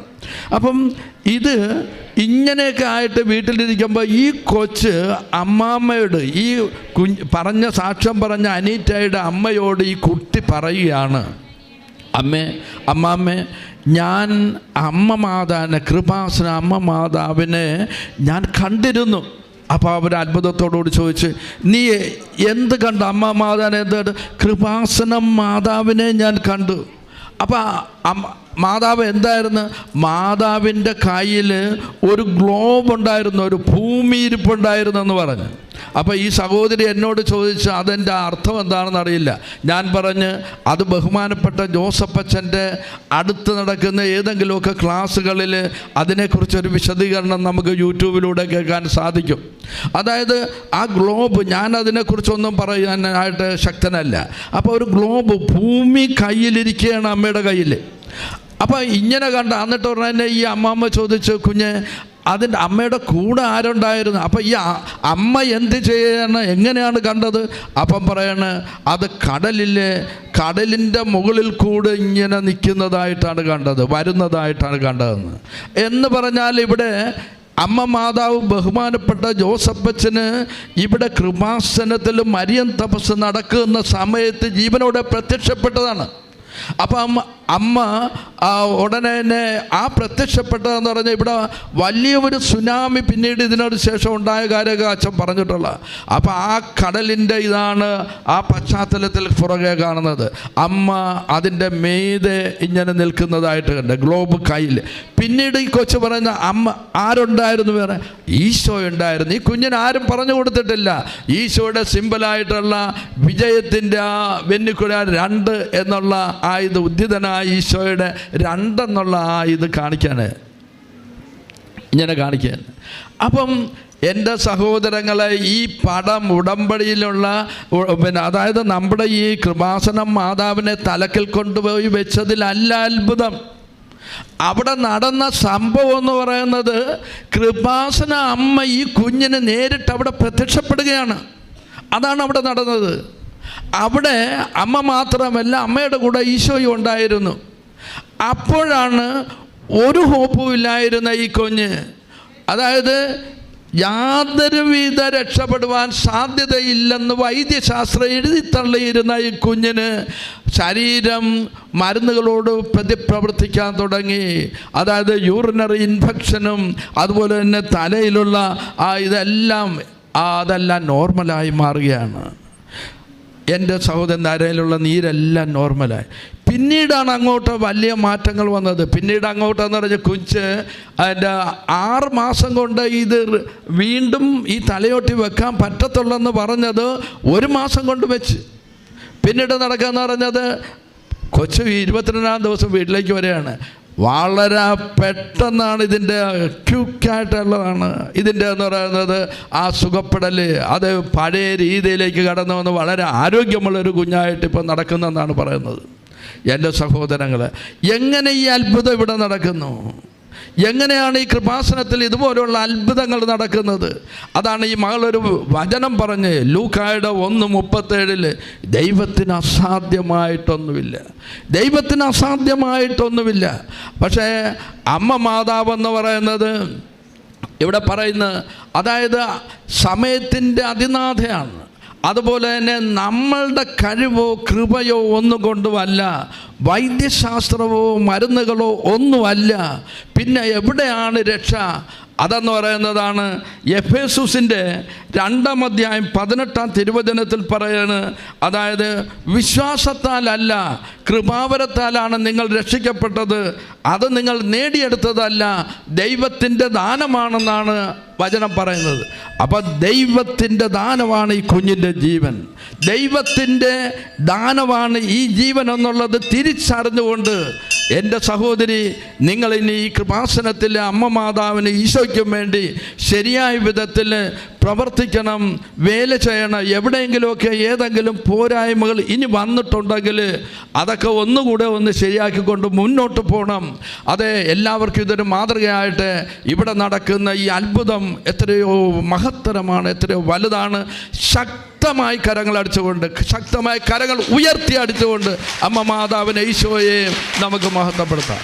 അപ്പം ഇത് ഇങ്ങനെയൊക്കെ ആയിട്ട് വീട്ടിലിരിക്കുമ്പോൾ ഈ കൊച്ച് അമ്മാമ്മയോട് ഈ കുഞ്ഞ് പറഞ്ഞ സാക്ഷ്യം പറഞ്ഞ അനീറ്റയുടെ അമ്മയോട് ഈ കുട്ടി പറയുകയാണ്. അമ്മേ അമ്മാമ്മേ ഞാൻ അമ്മ മാതാവിനെ കൃപാസന അമ്മ മാതാവിനെ ഞാൻ കണ്ടിരുന്നു. അപ്പോൾ അവർ അത്ഭുതത്തോടുകൂടി ചോദിച്ച് നീ എന്ത് കണ്ട്? അമ്മ മാതാവിനെ എന്ത് കൃപാസനം മാതാവിനെ ഞാൻ കണ്ടു. അപ്പോൾ മാതാവ് എന്തായിരുന്നു? മാതാവിന്റെ കയ്യിൽ ഒരു ഗ്ലോബ് ഉണ്ടായിരുന്നു ഒരു ഭൂമി ഇരിപ്പുണ്ടായിരുന്നു എന്ന് പറഞ്ഞു. അപ്പോൾ ഈ സഹോദരി എന്നോട് ചോദിച്ച അതെന്റെ അർത്ഥം എന്താണെന്ന് അറിയില്ല. ഞാൻ പറഞ്ഞ് അത് ബഹുമാനപ്പെട്ട ജോസഫച്ചന്റെ അടുത്ത് നടക്കുന്ന ഏതെങ്കിലുമൊക്കെ ക്ലാസ്സുകളിൽ അതിനെക്കുറിച്ചൊരു വിശദീകരണം നമുക്ക് യൂട്യൂബിലൂടെ കേൾക്കാൻ സാധിക്കും. അതായത് ആ ഗ്ലോബ് ഞാൻ അതിനെക്കുറിച്ചൊന്നും പറയാനായിട്ട് ശക്തനല്ല. അപ്പോൾ ഒരു ഗ്ലോബ് ഭൂമി കയ്യിലിരിക്കുകയാണ് അമ്മയുടെ കയ്യിൽ. അപ്പോൾ ഇങ്ങനെ കണ്ട എന്നിട്ട് ഉടനെ ഈ അമ്മാമ്മ ചോദിച്ചു കുഞ്ഞ് അതിന്റെ അമ്മയുടെ കൂടെ ആരുണ്ടായിരുന്നു? അപ്പം ഈ അമ്മ എന്ത് ചെയ്യണം? എങ്ങനെയാണ് കണ്ടത്? അപ്പം പറയണ അത് കടലിലെ കടലിന്റെ മുകളിൽ കൂടെ ഇങ്ങനെ നിൽക്കുന്നതായിട്ടാണ് കണ്ടത് വരുന്നതായിട്ടാണ് കണ്ടതെന്ന്. എന്ന് പറഞ്ഞാൽ ഇവിടെ അമ്മ മാതാവ് ബഹുമാനപ്പെട്ട ജോസഫച്ചന് ഇവിടെ കൃപാസനത്തിൽ മരിയൻ തപസ് നടക്കുന്ന സമയത്ത് ജീവനോടെ പ്രത്യക്ഷപ്പെട്ടതാണ്. അപ്പം അമ്മ ആ, ഉടനെ തന്നെ ആ പ്രത്യക്ഷപ്പെട്ടതെന്ന് പറഞ്ഞാൽ ഇവിടെ വലിയ ഒരു സുനാമി പിന്നീട് ഇതിനോട് ശേഷം ഉണ്ടായ കാര്യമൊക്കെ അച്ഛൻ പറഞ്ഞിട്ടുള്ള. അപ്പം ആ കടലിന്റെ ഇതാണ് ആ പശ്ചാത്തലത്തിൽ പുറകെ കാണുന്നത്. അമ്മ അതിന്റെ മീതെ ഇങ്ങനെ നിൽക്കുന്നതായിട്ട് കണ്ട് ഗ്ലോബ് കയ്യിൽ പിന്നീട് ഈ കൊച്ചു പറയുന്ന അമ്മ ആരുണ്ടായിരുന്നു വേറെ? ഈശോ ഉണ്ടായിരുന്നു. ഈ കുഞ്ഞിന് ആരും പറഞ്ഞു കൊടുത്തിട്ടില്ല. ഈശോയുടെ സിമ്പിളായിട്ടുള്ള വിജയത്തിന്റെ ആ വെന്നിക്കുഴ രണ്ട് എന്നുള്ള ആ ഇത് ഉദ്ധിതനായ ഈശോയുടെ രണ്ടെന്നുള്ള ആ ഇത് കാണിക്കാൻ. ഇങ്ങനെ കാണിക്കാൻ. അപ്പം എന്റെ സഹോദരങ്ങളെ ഈ പടം ഉടമ്പടിയിലുള്ള പിന്നെ അതായത് നമ്മുടെ ഈ കൃപാസനം മാതാവിനെ തലക്കിൽ കൊണ്ടുപോയി വെച്ചതിലല്ല അത്ഭുതം. അവിടെ നടന്ന സംഭവം എന്ന് പറയുന്നത് കൃപാസന അമ്മ ഈ കുഞ്ഞിന് നേരിട്ട് അവിടെ പ്രത്യക്ഷപ്പെടുകയാണ്. അതാണ് അവിടെ നടന്നത്. അവിടെ അമ്മ മാത്രമല്ല അമ്മയുടെ കൂടെ ഈശോയും ഉണ്ടായിരുന്നു. അപ്പോഴാണ് ഒരു ഹോപ്പും ഇല്ലായിരുന്ന ഈ കുഞ്ഞ്. അതായത് യാതൊരു വിധ രക്ഷപ്പെടുവാൻ സാധ്യതയില്ലെന്ന് വൈദ്യശാസ്ത്രം എഴുതി തള്ളിയിരുന്ന ഈ കുഞ്ഞിന് ശരീരം മരുന്നുകളോട് പ്രതിപ്രവർത്തിക്കാൻ തുടങ്ങി. അതായത് യൂറിനറി ഇൻഫെക്ഷനും അതുപോലെ തന്നെ തലയിലുള്ള ആ ഇതെല്ലാം അതെല്ലാം നോർമലായി മാറുകയാണ്. എന്റെ സഹോദരൻ നീരെല്ലാം നോർമലായി. പിന്നീടാണ് അങ്ങോട്ട് വലിയ മാറ്റങ്ങൾ വന്നത്. പിന്നീട് അങ്ങോട്ടെന്ന് പറഞ്ഞ കുഞ്ച് അതിന്റെ ആറ് മാസം കൊണ്ട് ഇത് വീണ്ടും ഈ തലയോട്ടി വെക്കാൻ പറ്റത്തുള്ളെന്ന് പറഞ്ഞത് ഒരു മാസം കൊണ്ട് വെച്ച്. പിന്നീട് നടക്കാന്ന് പറഞ്ഞത് കൊച്ചു ഇരുപത്തിരണ്ടാം ദിവസം വീട്ടിലേക്ക് വരികയാണ്. വളരെ പെട്ടെന്നാണ് ഇതിന്റെ ക്യൂക്കായിട്ടുള്ളതാണ് ഇതിന്റെ എന്ന് പറയുന്നത് ആ സുഖപ്പെടൽ അത് പഴയ രീതിയിലേക്ക് കടന്നു വന്ന് വളരെ ആരോഗ്യമുള്ളൊരു കുഞ്ഞായിട്ട് ഇപ്പം നടക്കുന്നെന്നാണ് പറയുന്നത്. എന്റെ സഹോദരങ്ങൾ എങ്ങനെ ഈ അത്ഭുതം ഇവിടെ നടക്കുന്നു? എങ്ങനെയാണ് ഈ കൃപാസനത്തിൽ ഇതുപോലുള്ള അത്ഭുതങ്ങൾ നടക്കുന്നത്? അതാണ് ഈ മകളൊരു വചനം പറഞ്ഞ് ലൂക്കായുടെ ഒന്ന് മുപ്പത്തേഴിൽ ദൈവത്തിന് അസാധ്യമായിട്ടൊന്നുമില്ല. ദൈവത്തിന് അസാധ്യമായിട്ടൊന്നുമില്ല. പക്ഷേ അമ്മ മാതാവ് എന്ന് പറയുന്നത് ഇവിടെ പറയുന്ന അതായത് സമയത്തിന്റെ അതിനാഥയാണ്. അതുപോലെ തന്നെ നമ്മളുടെ കഴിവോ കൃപയോ ഒന്നും കൊണ്ടുമല്ല. വൈദ്യശാസ്ത്രമോ മരുന്നുകളോ ഒന്നുമല്ല. പിന്നെ എവിടെയാണ് രക്ഷ? അതെന്ന് പറയുന്നതാണ് എഫേസുസിന്റെ രണ്ടാം അധ്യായം പതിനെട്ടാം തിരുവചനത്തിൽ പറയാണ് അതായത് വിശ്വാസത്താലല്ല കൃപാവരത്താലാണ് നിങ്ങൾ രക്ഷിക്കപ്പെട്ടത്. അത് നിങ്ങൾ നേടിയെടുത്തതല്ല ദൈവത്തിന്റെ ദാനമാണെന്നാണ് വചനം പറയുന്നത്. അപ്പോൾ ദൈവത്തിന്റെ ദാനമാണ് ഈ കുഞ്ഞിന്റെ ജീവൻ. ദൈവത്തിന്റെ ദാനമാണ് ഈ ജീവൻ എന്നുള്ളത് തിരിച്ചറിഞ്ഞുകൊണ്ട് എന്റെ സഹോദരി നിങ്ങൾ ഈ കൃപാസനത്തിലെ അമ്മ മാതാവിന് ഈശോയ്ക്കും വേണ്ടി ശരിയായ വിധത്തിൽ പ്രവർത്തിക്കണം വേല ചെയ്യണം എവിടെയെങ്കിലുമൊക്കെ ഏതെങ്കിലും പോരായ്മകൾ ഇനി വന്നിട്ടുണ്ടെങ്കിൽ അതൊക്കെ ഒന്നുകൂടെ ഒന്ന് ശരിയാക്കിക്കൊണ്ട് മുന്നോട്ട് പോകണം അതെ എല്ലാവർക്കും ഇതൊരു മാതൃകയായിട്ട് ഇവിടെ നടക്കുന്ന ഈ അത്ഭുതം എത്രയോ മഹത്തരമാണ് എത്രയോ വലുതാണ് ശക്തമായി കരങ്ങൾ അടിച്ചുകൊണ്ട് ശക്തമായി കരങ്ങൾ ഉയർത്തി അടിച്ചുകൊണ്ട് അമ്മ മാതാവിനെ ഈശോയെ നമുക്ക് മഹത്വപ്പെടുത്താം.